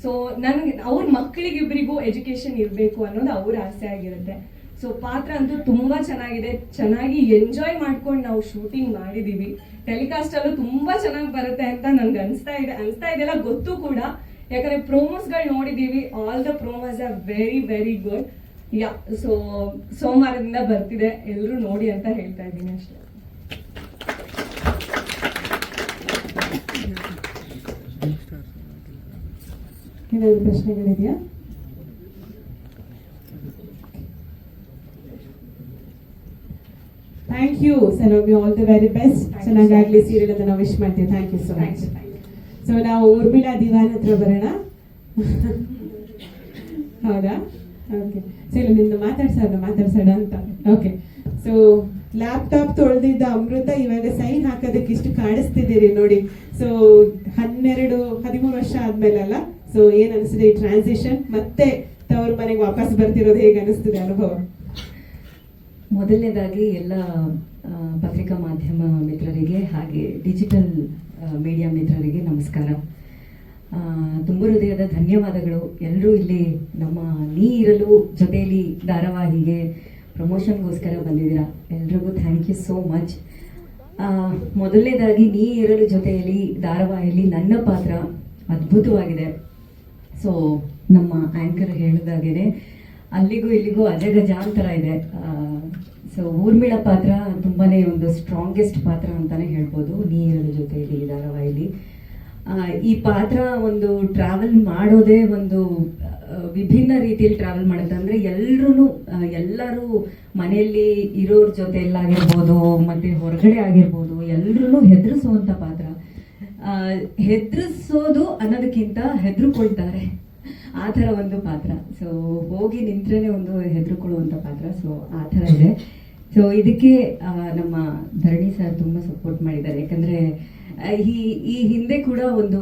ಸೊ ನನಗೆ, ಅವ್ರ ಮಕ್ಕಳಿಗಿಬ್ಬರಿಗೂ ಎಜುಕೇಷನ್ ಇರಬೇಕು ಅನ್ನೋದು ಅವ್ರ ಆಸೆ ಆಗಿರುತ್ತೆ. ಸೊ ಪಾತ್ರ ಅಂತೂ ತುಂಬ ಚೆನ್ನಾಗಿದೆ. ಚೆನ್ನಾಗಿ ಎಂಜಾಯ್ ಮಾಡ್ಕೊಂಡು ನಾವು ಶೂಟಿಂಗ್ ಮಾಡಿದ್ದೀವಿ ಟೆಲಿಕಾಸ್ಟಲ್ಲೂ ತುಂಬ ಚೆನ್ನಾಗಿ ಬರುತ್ತೆ ಅಂತ ನಂಗೆ ಅನಿಸ್ತಾ ಇದೆ. ಅನಿಸ್ತಾ ಇದೆಲ್ಲ ಗೊತ್ತು ಕೂಡ. ಯಾಕಂದರೆ ಪ್ರೋಮೋಸ್ಗಳು ನೋಡಿದ್ದೀವಿ all the promos are very very good yeah so ಸೋಮವಾರದಿಂದ ಬರ್ತಿದೆ. ಎಲ್ಲರೂ ನೋಡಿ ಅಂತ ಹೇಳ್ತಾ ಇದ್ದೀನಿ ಅಷ್ಟೇ. ಏನಾದ್ರು ಪ್ರಶ್ನೆಗಳಿದೆಯಾ? Thank you Salomi all the very best Thank you ಚೆನ್ನಾಗಾಗ್ಲಿ. ಸೀರಿಯಲ್ ಅಂತ ನಾವು ವಿಶ್ ಮಾಡ್ತೀವಿ thank you so much so ನಾವು ಊರ್ಮಿಳಾ ದಿವಾನ್ ಹತ್ರ ಬರೋಣ ಹೌದಾ? ಓಕೆ ಸರಿ ನಿಂದು ಮಾತಾಡ್ಸೋಣ ಮಾತಾಡ್ಸೋಣ ಅಂತ. ಓಕೆ ಸೊ ಲ್ಯಾಪ್ಟಾಪ್ ತೊಳೆದಿದ್ದ ಅಮೃತ ಇವಾಗ ಸೈನ್ ಹಾಕೋದಕ್ಕೆ ಇಷ್ಟು ಕಾಣಿಸ್ತಿದ್ದೀರಿ ನೋಡಿ. ಸೊ ಹನ್ನೆರಡು ಹದಿಮೂರು ವರ್ಷ ಆದ್ಮೇಲಲ್ಲ ಸೊ ಏನ್ ಅನಿಸಿದೆ ಈ ಟ್ರಾನ್ಸಿಷನ್ ಮತ್ತೆ ತವ್ರ ಮನೆಗೆ ವಾಪಸ್ ಬರ್ತಿರೋದು ಹೇಗೆ ಅನಿಸ್ತಿದೆ ಅನುಭವ? ಮೊದಲನೇದಾಗಿ ಎಲ್ಲ ಪತ್ರಿಕಾ ಮಾಧ್ಯಮ ಮಿತ್ರರಿಗೆ ಹಾಗೆ ಡಿಜಿಟಲ್ ಮೀಡಿಯಾ ಮಿತ್ರರಿಗೆ ನಮಸ್ಕಾರ. ತುಂಬ ಹೃದಯದ ಧನ್ಯವಾದಗಳು. ಎಲ್ಲರೂ ಇಲ್ಲಿ ನಮ್ಮ ನೀ ಇರಲು ಜೊತೆಯಲ್ಲಿ ಧಾರಾವಾಹಿಗೆ ಪ್ರಮೋಷನ್ಗೋಸ್ಕರ ಬಂದಿದ್ದೀರಾ? ಎಲ್ರಿಗೂ ಥ್ಯಾಂಕ್ ಯು ಸೋ ಮಚ್ ಮೊದಲನೇದಾಗಿ ನೀ ಇರಲು ಜೊತೆಯಲ್ಲಿ ಧಾರಾವಾಹಿಯಲ್ಲಿ ನನ್ನ ಪಾತ್ರ ಅದ್ಭುತವಾಗಿದೆ. ಸೊ ನಮ್ಮ ಆ್ಯಂಕರ್ ಹೇಳಿದಾಗೇನೆ ಅಲ್ಲಿಗೂ ಇಲ್ಲಿಗೂ ಅಜಗಜಾಂತರ ಇದೆ. ಸೊ ಊರ್ಮಿಳ ಪಾತ್ರ ತುಂಬಾನೇ ಒಂದು ಸ್ಟ್ರಾಂಗೆಸ್ಟ್ ಪಾತ್ರ ಅಂತಾನೆ ಹೇಳ್ಬೋದು. ನೀರಿನ ಜೊತೆಯಲ್ಲಿ, ಧಾರಾವಾಹಿಲಿ. ಈ ಪಾತ್ರ ಒಂದು ಟ್ರಾವೆಲ್ ಮಾಡೋದೇ ಒಂದು ವಿಭಿನ್ನ ರೀತಿಯಲ್ಲಿ ಟ್ರಾವೆಲ್ ಮಾಡುತ್ತೆ. ಅಂದರೆ ಎಲ್ಲರೂ ಎಲ್ಲರೂ ಮನೆಯಲ್ಲಿ ಇರೋರ ಜೊತೆಯಲ್ಲಾಗಿರ್ಬೋದು, ಮತ್ತೆ ಹೊರಗಡೆ ಆಗಿರ್ಬೋದು ಎಲ್ಲರೂ ಹೆದರಿಸುವಂಥ ಪಾತ್ರ. ಹೆದರಿಸೋದು ಅನ್ನೋದಕ್ಕಿಂತ ಹೆದರ್ಕೊಳ್ತಾರೆ. ಆ ಥರ ಒಂದು ಪಾತ್ರ. ಸೊ ಹೋಗಿ ನಿಂತ್ರೇನೆ ಒಂದು ಹೆದರ್ಕೊಳ್ಳುವಂಥ ಪಾತ್ರ. ಸೊ ಆ ಥರ ಇದೆ. ಸೊ ಇದಕ್ಕೆ ನಮ್ಮ ಧರಣಿ ಸರ್ ತುಂಬ ಸಪೋರ್ಟ್ ಮಾಡಿದ್ದಾರೆ. ಯಾಕಂದರೆ ಈ ಈ ಹಿಂದೆ ಕೂಡ ಒಂದು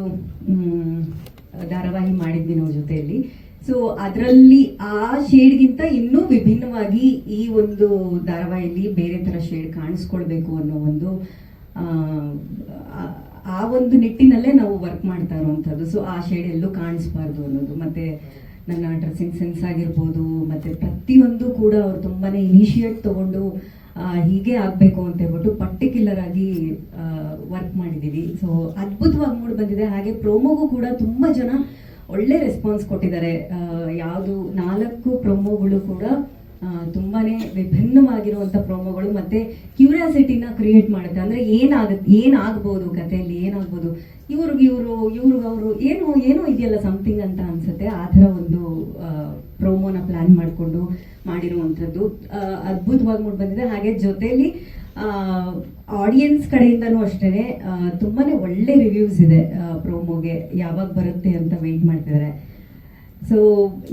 ಧಾರಾವಾಹಿ ಮಾಡಿದ್ವಿ ನಾವು ಜೊತೆಯಲ್ಲಿ. ಸೊ ಅದರಲ್ಲಿ ಆ ಶೇಡ್ಗಿಂತ ಇನ್ನೂ ವಿಭಿನ್ನವಾಗಿ ಈ ಒಂದು ಧಾರಾವಾಹಿಯಲ್ಲಿ ಬೇರೆ ಥರ ಶೇಡ್ ಕಾಣಿಸ್ಕೊಳ್ಬೇಕು ಅನ್ನೋ ಒಂದು ಆ, ಒಂದು ನಿಟ್ಟಿನಲ್ಲೇ ನಾವು ವರ್ಕ್ ಮಾಡ್ತಾ ಇರುವಂಥದ್ದು. ಸೊ ಆ ಶೇಡ್ ಎಲ್ಲೂ ಕಾಣಿಸ್ಬಾರ್ದು ಅನ್ನೋದು. ಮತ್ತೆ ನನ್ನ ಡ್ರೆಸ್ಸಿಂಗ್ ಸೆನ್ಸ್ ಆಗಿರ್ಬೋದು ಮತ್ತೆ ಪ್ರತಿಯೊಂದು ಕೂಡ ಅವ್ರು ತುಂಬಾನೇ ಇನಿಷಿಯೇಟ್ ತಗೊಂಡು ಹೀಗೆ ಆಗಬೇಕು ಅಂತ ಹೇಳ್ಬಿಟ್ಟು ಪರ್ಟಿಕ್ಯುಲರ್ ಆಗಿ ವರ್ಕ್ ಮಾಡಿದ್ದೀವಿ ಸೊ ಅದ್ಭುತವಾಗಿ ಮೂಡ್ ಬಂದಿದೆ. ಹಾಗೆ ಪ್ರೋಮೋಗೂ ಕೂಡ ತುಂಬ ಜನ ಒಳ್ಳೆ ರೆಸ್ಪಾನ್ಸ್ ಕೊಟ್ಟಿದ್ದಾರೆ. ಯಾವುದು ನಾಲ್ಕು ಪ್ರೊಮೋಗಳು ಕೂಡ ಆ, ತುಂಬಾನೇ ವಿಭಿನ್ನವಾಗಿರುವಂಥ ಪ್ರೋಮೋಗಳು ಮತ್ತೆ ಕ್ಯೂರಿಯಾಸಿಟಿನ ಕ್ರಿಯೇಟ್ ಮಾಡುತ್ತೆ. ಅಂದ್ರೆ ಏನಾಗುತ್ತೆ ಏನಾಗ್ಬೋದು ಕಥೆಯಲ್ಲಿ ಏನಾಗ್ಬೋದು? ಇವ್ರಿಗೆ ಇವರು ಇವ್ರಿಗೆ ಅವರು ಏನು ಏನೋ ಇದೆಯಲ್ಲ ಸಮಥಿಂಗ್ ಅಂತ ಅನ್ಸುತ್ತೆ. ಆ ಥರ ಒಂದು ಪ್ರೋಮೋನ ಪ್ಲಾನ್ ಮಾಡಿಕೊಂಡು ಮಾಡಿರುವಂಥದ್ದು. ಅದ್ಭುತವಾಗಿ ಮೂಡಿ ಬಂದಿದೆ. ಹಾಗೆ ಜೊತೆಯಲ್ಲಿ ಆಡಿಯನ್ಸ್ ಕಡೆಯಿಂದನೂ ಅಷ್ಟೇ ತುಂಬಾ ಒಳ್ಳೆ ರಿವ್ಯೂಸ್ ಇದೆ ಪ್ರೋಮೋಗೆ ಯಾವಾಗ ಬರುತ್ತೆ ಅಂತ ವೆಯ್ಟ್ ಮಾಡ್ತಿದ್ದಾರೆ ಸೊ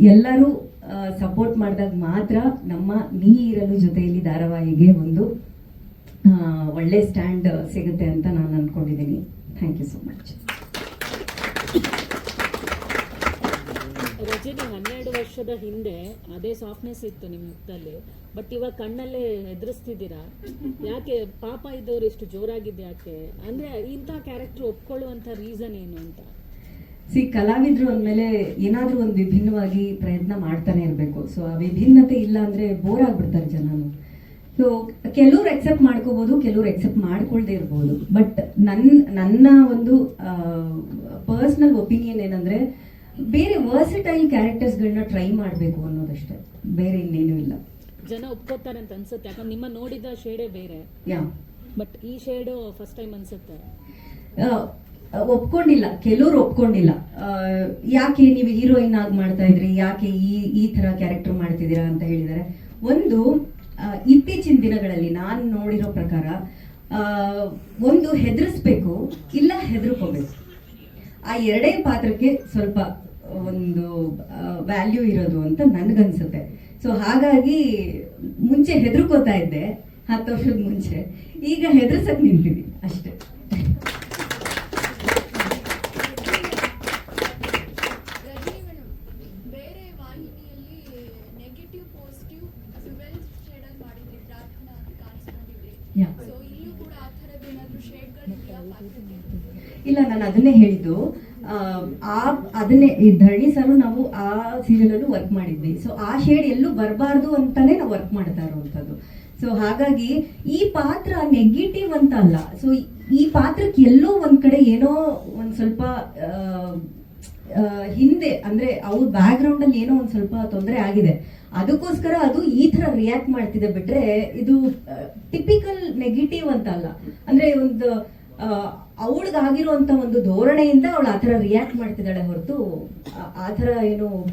ಎಲ್ಲರೂ ಸಪೋರ್ಟ್ ಮಾಡಿದಾಗ ಮಾತ್ರ ನಮ್ಮ ನೀ ಇರಲು ಜೊತೆಯಲ್ಲಿ ಧಾರಾವಾಹಿಗೆ ಒಂದು ಒಳ್ಳೆ ಸ್ಟ್ಯಾಂಡ್ ಸಿಗುತ್ತೆ ಅಂತ ನಾನು ಅನ್ಕೊಂಡಿದ್ದೀನಿ thank you so much Rajani ಹನ್ನೆರಡು ವರ್ಷದ ಹಿಂದೆ ಅದೇ ಸಾಫ್ಟ್ನೆಸ್ ಇತ್ತು ನಿಮ್ಮ ಮುಖದಲ್ಲಿ ಬಟ್ ಇವಾಗ ಕಣ್ಣಲ್ಲೇ ಎದುರಿಸ್ತಿದ್ದೀರಾ ಯಾಕೆ ಪಾಪ ಇದ್ದವ್ರು ಎಷ್ಟು ಜೋರಾಗಿದೆ ಯಾಕೆ? ಅಂದ್ರೆ ಇಂಥ ಕ್ಯಾರೆಕ್ಟರ್ ಒಪ್ಕೊಳ್ಳುವಂಥ ರೀಸನ್ ಏನು ಅಂತ? ಸಿ ಕಲಾವಿದ್ರು ಅಂದಮೇಲೆ ಏನಾದರೂ ಒಂದು ವಿಭಿನ್ನವಾಗಿ ಪ್ರಯತ್ನ ಮಾಡ್ತಾನೆ ಇರಬೇಕು. ಸೊ ಆ ವಿಭಿನ್ನತೆ ಇಲ್ಲ ಅಂದರೆ ಬೋರ್ ಆಗ್ಬಿಡ್ತಾರೆ ಜನನು ಸೊ ಕೆಲವ್ರು ಎಕ್ಸೆಪ್ಟ್ ಮಾಡ್ಕೋಬೋದು ಕೆಲವ್ರು ಎಕ್ಸೆಪ್ಟ್ ಮಾಡ್ಕೊಳ್ದೇ ಇರ್ಬೋದು. ಬಟ್ ನನ್ನ ನನ್ನ ಒಂದು ಪರ್ಸ್ನಲ್ ಒಪಿನಿಯನ್ ಏನಂದ್ರೆ ಬೇರೆ ವರ್ಸಿಟೈಲ್ ಕ್ಯಾರೆಕ್ಟರ್ಸ್ಗಳನ್ನ ಟ್ರೈ ಮಾಡಬೇಕು ಅನ್ನೋದಷ್ಟೇ. ಬೇರೆ ಇನ್ನೇನು ಇಲ್ಲ. ಜನ ಒಪ್ಕೋತಾರೆ ಅಂತ ಅನ್ಸುತ್ತೆ. ಯಾಕಂದ್ರೆ ನಿಮ್ಮ ನೋಡಿದ ಶೇಡೇ ಬೇರೆ. ಯಾ ಬಟ್ ಈ ಶೇಡು ಫಸ್ಟ್ ಟೈಮ್ ಅನ್ಸುತ್ತೆ. ಒಪ್ಕೊಂಡಿಲ್ಲ. ಕೆಲವ್ರು ಒಪ್ಕೊಂಡಿಲ್ಲ. ಯಾಕೆ ನೀವು ಹೀರೋಯಿನ್ ಆಗಿ ಮಾಡ್ತಾ ಇದ್ರಿ? ಯಾಕೆ ಈ ಈ ತರ ಕ್ಯಾರೆಕ್ಟರ್ ಮಾಡ್ತಿದ್ದೀರಾ ಅಂತ ಹೇಳಿದ್ದಾರೆ. ಒಂದು ಇತ್ತೀಚಿನ ದಿನಗಳಲ್ಲಿ ನಾನು ನೋಡಿರೋ ಪ್ರಕಾರ ಒಂದು ಹೆದರಿಸ್ಬೇಕು, ಇಲ್ಲ ಹೆದರ್ಕೋಬೇಕು. ಆ ಎರಡೇ ಪಾತ್ರಕ್ಕೆ ಸ್ವಲ್ಪ ಒಂದು ವ್ಯಾಲ್ಯೂ ಇರೋದು ಅಂತ ನನಗನ್ಸುತ್ತೆ. ಸೊ ಹಾಗಾಗಿ ಮುಂಚೆ ಹೆದರ್ಕೋತಾ ಇದ್ದೆ ಹತ್ತು ವರ್ಷದ ಮುಂಚೆ. ಈಗ ಹೆದರ್ಸಕ್ ನಿಂತೀವಿ ಅಷ್ಟೇ ರಜನಿ ಮೇಡಮ್ ಬೇರೆ ವಾಹಿನಿಯಲ್ಲಿ ನೆಗೆಟಿವ್ ಪಾಸಿಟಿವ್ ಡ್ಯುವೆಲ್ ಶೇಡಲ್ಲಿ ಮಾಡಿದ್ರಿ ಪ್ರಾರ್ಥನಾ ಅಂತ ಕಾಣಿಸ್ಕೊಂಡಿದ್ರಿ Yeah. ಸೊ ಇಲ್ಲೂ ಕೂಡ ಆ ಥರದ್ದು ಏನಾದರೂ ಶೇಡ್ಗಳಿದೆಯಾ ಪಾತ್ರಕ್ಕೆ ಇಲ್ಲ ನಾನು ಅದನ್ನೇ ಹೇಳಿದ್ದು ಆ, ಆ, ಅದನ್ನೇ, ಈ ಧರಣಿ ನಾವು ಆ ಸೀರಿಯಲ್ ವರ್ಕ್ ಮಾಡಿದ್ವಿ. ಸೊ ಆ ಶೇಡ್ ಎಲ್ಲೂ ಬರಬಾರ್ದು ಅಂತಾನೆ ನಾವು ವರ್ಕ್ ಮಾಡ್ತಾ ಇರುವಂತದ್ದು ಸೊ ಹಾಗಾಗಿ ಈ ಪಾತ್ರ ನೆಗೆಟಿವ್ ಅಂತ ಅಲ್ಲ. ಸೊ ಈ ಪಾತ್ರಕ್ಕೆ ಎಲ್ಲೋ ಒಂದ್ ಕಡೆ ಏನೋ ಒಂದ್ ಸ್ವಲ್ಪ ಹಿಂದೆ, ಅಂದ್ರೆ ಅವ್ರ ಬ್ಯಾಕ್ ಗ್ರೌಂಡ್ ಅಲ್ಲಿ ಏನೋ ಒಂದ್ ಸ್ವಲ್ಪ ತೊಂದರೆ ಆಗಿದೆ. ಅದಕ್ಕೋಸ್ಕರ ಅದು ಈ ತರ ರಿಯಾಕ್ಟ್ ಮಾಡ್ತಿದೆ ಬಿಟ್ರೆ ಇದು ಟಿಪಿಕಲ್ ನೆಗೆಟಿವ್ ಅಂತ ಅಲ್ಲ. ಅಂದ್ರೆ ಒಂದು ಅವಳಿಗಾಗಿರುವಂತ ಒಂದು ಧೋರಣೆಯಿಂದ ಅವಳು ಆ ಥರ ರಿಯಾಕ್ಟ್ ಮಾಡ್ತಿದ್ದಾಳೆ ಹೊರತು ಆ- ಥರ ಏನು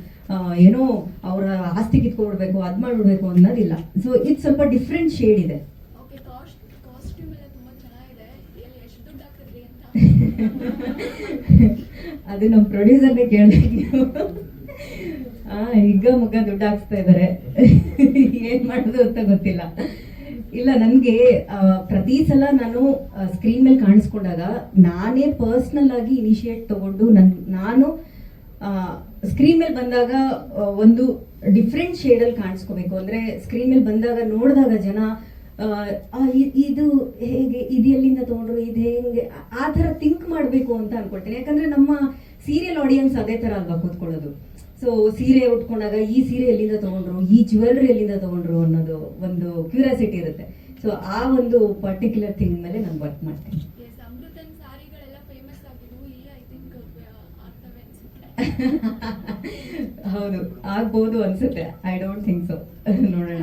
ಏನೋ ಅವರ ಆಸ್ತಿ ಕಿತ್ಕೊಂಡ್ಬಿಡ್ಬೇಕು ಅದ್ ಮಾಡ್ಬಿಡ್ಬೇಕು ಅನ್ನೋದಿಲ್ಲ. ಸೊ ಇದು ಸ್ವಲ್ಪ ಡಿಫ್ರೆಂಟ್ ಶೇಡ್ ಇದೆ. ಅದು ನಮ್ಮ ಪ್ರೊಡ್ಯೂಸರ್ನೇ ಕೇಳಬೇಕು ಹಾ ಆ ಮುಗ್ಗ ಮುಗ ದುಡ್ಡು ಹಾಕ್ಸ್ತಾ ಇದ್ದಾರೆ ಏನ್ ಮಾಡೋದು ಅಂತ ಗೊತ್ತಿಲ್ಲ. ಇಲ್ಲ, ನನಗೆ ಪ್ರತಿ ಸಲ ನಾನು ಸ್ಕ್ರೀನ್ ಮೇಲೆ ಕಾಣಿಸ್ಕೊಂಡಾಗ ನಾನೇ ಪರ್ಸ್ನಲ್ ಆಗಿ ಇನಿಷಿಯೇಟ್ ತಗೊಂಡು ನನ್, ನಾನು ಸ್ಕ್ರೀನ್ ಮೇಲೆ ಬಂದಾಗ ಒಂದು ಡಿಫ್ರೆಂಟ್ ಶೇಡಲ್ಲಿ ಕಾಣಿಸ್ಕೋಬೇಕು. ಅಂದ್ರೆ ಸ್ಕ್ರೀನ್ ಮೇಲೆ ಬಂದಾಗ ನೋಡಿದಾಗ ಜನ ಇದು ಹೇಗೆ, ಇದು ಎಲ್ಲಿಂದ ತಗೊಂಡ್ರು, ಇದು ಹೇಗೆ, ಆ- ಆ ಥರ ಥಿಂಕ್ ಮಾಡಬೇಕು ಅಂತ ಅನ್ಕೊಳ್ತೀನಿ. ಯಾಕಂದ್ರೆ ನಮ್ಮ ಸೀರಿಯಲ್ ಆಡಿಯನ್ಸ್ ಅದೇ ಥರ ಅಲ್ವಾ ಕೂತ್ಕೊಳ್ಳೋದು. ಸೊ ಸೀರೆ ಉಟ್ಕೊಂಡಾಗ ಈ ಸೀರೆ ಎಲ್ಲಿಂದ ತಗೊಂಡ್ರು? ಈ ಜ್ಯುವೆಲ್ರಿ ಎಲ್ಲಿಂದ ತಗೊಂಡ್ರು ಅನ್ನೋದು ಒಂದು ಕ್ಯೂರಿಯಾಸಿಟಿ ಇರುತ್ತೆ. ಸೊ ಆ ಒಂದು ಪರ್ಟಿಕ್ಯುಲರ್ ಥಿಂಗ್ ಮೇಲೆ ನಾನು ವರ್ಕ್ ಮಾಡ್ತೀನಿ. ಎಸ್ ಅಮೃತನ್ ಸಾರಿಗಳೆಲ್ಲ ಫೇಮಸ್ ಆಗಿದ್ವು. ಇಲ್ಲಿ ಐ ಥಿಂಕ್ ಆಗ್ತವೆ ಹೌದು ಆಗ್ಬೋದು ಅನ್ಸುತ್ತೆ. ಐ ಡೋಂಟ್ ಥಿಂಕ್ ಸೊ ನೋಡೋಣ.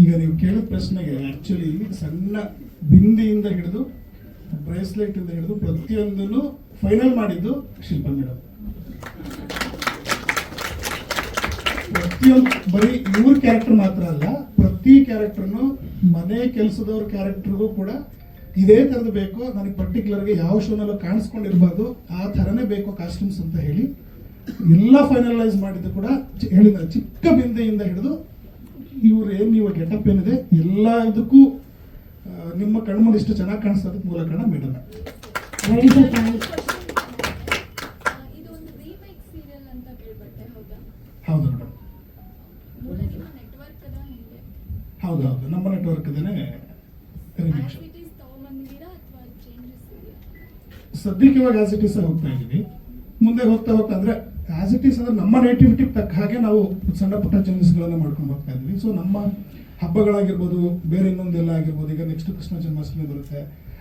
ಈಗ ನೀವು ಕೇಳೋ ಪ್ರಶ್ನೆಗೆ ಆಕ್ಚುಲಿ ಸಣ್ಣ ಬಿಂದಿಯಿಂದ ಹಿಡಿದು ಬ್ರೇಸ್ಲೆಟ್ ಇಂದ ಹಿಡಿದು ಪ್ರತಿಯೊಂದನ್ನು ಫೈನಲ್ ಮಾಡಿದ್ದು ಶಿಲ್ಪ ಮೇಡಮ್ ಪ್ರತಿಯೊಂದು ಬರೀ ಇವ್ರ ಕ್ಯಾರೆಕ್ಟರ್ ಮಾತ್ರ ಅಲ್ಲ, ಪ್ರತಿ ಕ್ಯಾರೆಕ್ಟರ್ನು ಮನೆ ಕೆಲಸದವ್ರ ಕ್ಯಾರೆಕ್ಟರ್ಗೂ ಕೂಡ ಇದೇ ಥರದ್ದು ಬೇಕು. ನನಗೆ ಪರ್ಟಿಕ್ಯುಲರ್ಗೆ ಯಾವ ಶೋನಲ್ಲೂ ಕಾಣಿಸ್ಕೊಂಡಿರ್ಬಾರ್ದು. ಆ ಥರನೇ ಬೇಕು ಕಾಸ್ಟ್ಯೂಮ್ಸ್ ಅಂತ ಹೇಳಿ. ಎಲ್ಲ ಫೈನಲೈಸ್ ಮಾಡಿದ್ದು ಕೂಡ ಹೇಳಿದ, ಚಿಕ್ಕ ಬಿಂದೆಯಿಂದ ಹಿಡಿದು ಇವ್ರು ಏನು ನೀವು ಗೆಟಪ್ ಏನಿದೆ ಎಲ್ಲದಕ್ಕೂ ಇದಕ್ಕೂ ನಿಮ್ಮ ಕಣ್ಮುಂದೆ ಇಷ್ಟು ಚೆನ್ನಾಗಿ ಕಾಣಿಸೋದಕ್ಕೆ ಮೂಲ ಕಾರಣ ಮೇಡಮ್ ರೆಡಿ ಸರ್ ಥ್ಯಾಂಕ್ಸ್ ಇದು ಒಂದು ರೀಮೇಕ್ ಸೀರಿಯಲ್ ಅಂತ ಕೇಳ್ಬಟ್ಟೆ ಹೌದಾ ಹೌದು ಮೇಡಮ್ ಮೂಲ ನಿಮ್ಮ ನೆಟ್ವರ್ಕ್ ಅದ ಹಿಂಗೆ ಹೌದು ಹೌದು ನಮ್ಮ ನೆಟ್ವರ್ಕ್ ಇದೇನೆ ರಿಮಿಕ್ಷನ್ ಆಕ್ಟಿವಿಟೀಸ್ ತಗೊಂಬಂದಿದ್ದೀರಾ ಅಥವಾ ಚೇಂಜಸ್ ಇದೆಯಾ? ಸದ್ಯಕ್ಕೆ ಇವಾಗ ಆಸ್ ಇಟ್ ಈಸ್ ಹೋಗ್ತಾ ಇದ್ದೀವಿ. ಮುಂದೆ ಹೋಗ್ತಾ ಹೋಗ್ತಾ ಅಂದ್ರೆ ಆಸ್ ಇಟ್ ಈಸ್ ಅಂದ್ರೆ ನಮ್ಮ ನೇಟಿವಿಟಿಗೆ ತಕ್ಕ ಹಾಗೆ ನಾವು ಸಣ್ಣ ಪುಟ್ಟ ಚೇಂಜಸ್ಗಳನ್ನ ಮಾಡ್ಕೊಂಡು ಹೋಗ್ತಾ ಇದ್ವಿ ಸೊ ನಮ್ಮ ಹಬ್ಬಗಳಾಗಿರ್ಬೋದು ಬೇರೆ ಇನ್ನೊಂದೆಲ್ಲ ಆಗಿರ್ಬೋದು ಈಗ ನೆಕ್ಸ್ಟ್ ಕೃಷ್ಣ ಜನ್ಮಾಷ್ಟಮಿ ಬರುತ್ತೆ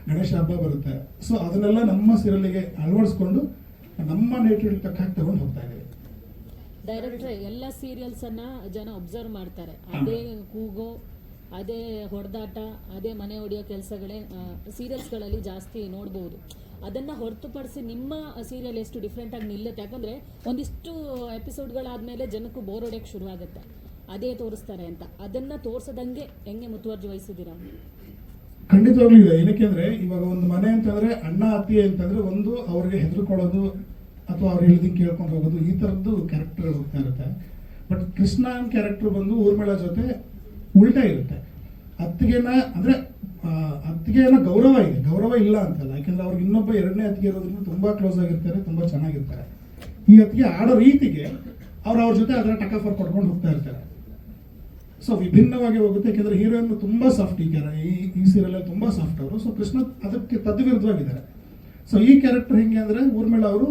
ಗಣೇಶ ಹಬ್ಬ ಬರುತ್ತೆ. ಸೊ ಅದನ್ನೆಲ್ಲ ನಮ್ಮ ಸಿರಲಿಗೆ ಅಳವಡಿಸ್ಕೊಂಡು ನಮ್ಮ ನೇಟಿವಿಟಿ ತಕ್ಕ ಹಾಗೆ ತಗೊಂಡು ಹೋಗ್ತಾ ಇದ್ದೀವಿ. ಡೈರೆಕ್ಟ್ರೆ ಎಲ್ಲ ಸೀರಿಯಲ್ಸ್ ಅನ್ನ ಜನ ಒಬ್ಸರ್ವ್ ಮಾಡ್ತಾರೆ. ಅದೇ ಕೂಗೋ ಅದೇ ಹೊಡೆದಾಟ, ಅದೇ ಮನೆ ಹೊಡೆಯೋ ಕೆಲಸಗಳೇ ಸೀರಿಯಲ್ಸ್ಗಳಲ್ಲಿ ಜಾಸ್ತಿ ನೋಡ್ಬೋದು. ಅದನ್ನು ಹೊರತುಪಡಿಸಿ ನಿಮ್ಮ ಸೀರಿಯಲ್ ಎಷ್ಟು ಡಿಫ್ರೆಂಟಾಗಿ ನಿಲ್ಲುತ್ತೆ? ಯಾಕಂದರೆ ಒಂದಿಷ್ಟು ಎಪಿಸೋಡ್ಗಳಾದಮೇಲೆ ಜನಕ್ಕೂ ಬೋರ್ ಹೊಡೆಯೋಕ್ಕೆ ಶುರು ಆಗುತ್ತೆ ಅದೇ ತೋರಿಸ್ತಾರೆ ಅಂತ. ಅದನ್ನು ತೋರಿಸದಂಗೆ ಹೆಂಗೆ ಮುತುವರ್ಜಿ ವಹಿಸಿದ್ದೀರಾ? ಖಂಡಿತವಾಗ್ಲೂ ಇದೆ. ಏನಕ್ಕೆ ಅಂದ್ರೆ ಇವಾಗ ಒಂದು ಮನೆ ಅಂತಂದ್ರೆ ಅಣ್ಣ, ಅತ್ತಿ ಅಂತಂದ್ರೆ ಒಂದು ಅವ್ರಿಗೆ ಹೆದರ್ಕೊಳ್ಳೋದು ಅಥವಾ ಅವ್ರು ಹೇಳಿದಂಗೆ ಕೇಳ್ಕೊಂಡು ಹೋಗೋದು ಈ ಥರದ್ದು ಕ್ಯಾರೆಕ್ಟರ್ ಹೋಗ್ತಾ ಇರುತ್ತೆ. ಬಟ್ ಕೃಷ್ಣ ಕ್ಯಾರೆಕ್ಟರ್ ಬಂದು ಊರ್ಮಿಳ ಜೊತೆ ಉಲ್ಟಾ ಇರುತ್ತೆ. ಅತ್ತಿಗೆನ ಅಂದ್ರೆ ಅತ್ತಿಗೆನ ಗೌರವ ಇದೆ. ಗೌರವ ಇಲ್ಲ ಅಂತಲ್ಲ. ಯಾಕಂದ್ರೆ ಅವ್ರಿಗೆ ಇನ್ನೊಬ್ಬ ಎರಡನೇ ಅತ್ತಿಗೆ ಇರೋದ್ರಿಂದ ತುಂಬಾ ಕ್ಲೋಸ್ ಆಗಿರ್ತಾರೆ, ತುಂಬಾ ಚೆನ್ನಾಗಿರ್ತಾರೆ. ಈ ಅತ್ತಿಗೆ ಆಡೋ ರೀತಿಗೆ ಅವ್ರು ಅವ್ರ ಜೊತೆ ಅದರ ಟಕಾಫರ್ ಕೊಟ್ಕೊಂಡು ಹೋಗ್ತಾ ಇರ್ತಾರೆ. ಸೊ ವಿಭಿನ್ನವಾಗಿ ಹೋಗುತ್ತೆ. ಯಾಕಂದ್ರೆ ಹೀರೋಯಿನ್ ತುಂಬಾ ಸಾಫ್ಟ್ ಈ ಕ್ಯಾರ ಈ ಈ ಸೀರಿಯಲ್ ತುಂಬಾ ಸಾಫ್ಟ್ ಅವರು. ಸೊ ಕೃಷ್ಣ ಅದಕ್ಕೆ ತದ್ವಿರುದ್ಧವಾಗಿದ್ದಾರೆ. ಸೊ ಈ ಕ್ಯಾರೆಕ್ಟರ್ ಹೆಂಗೆ ಅಂದ್ರೆ ಊರ್ಮಿಳ ಅವರು,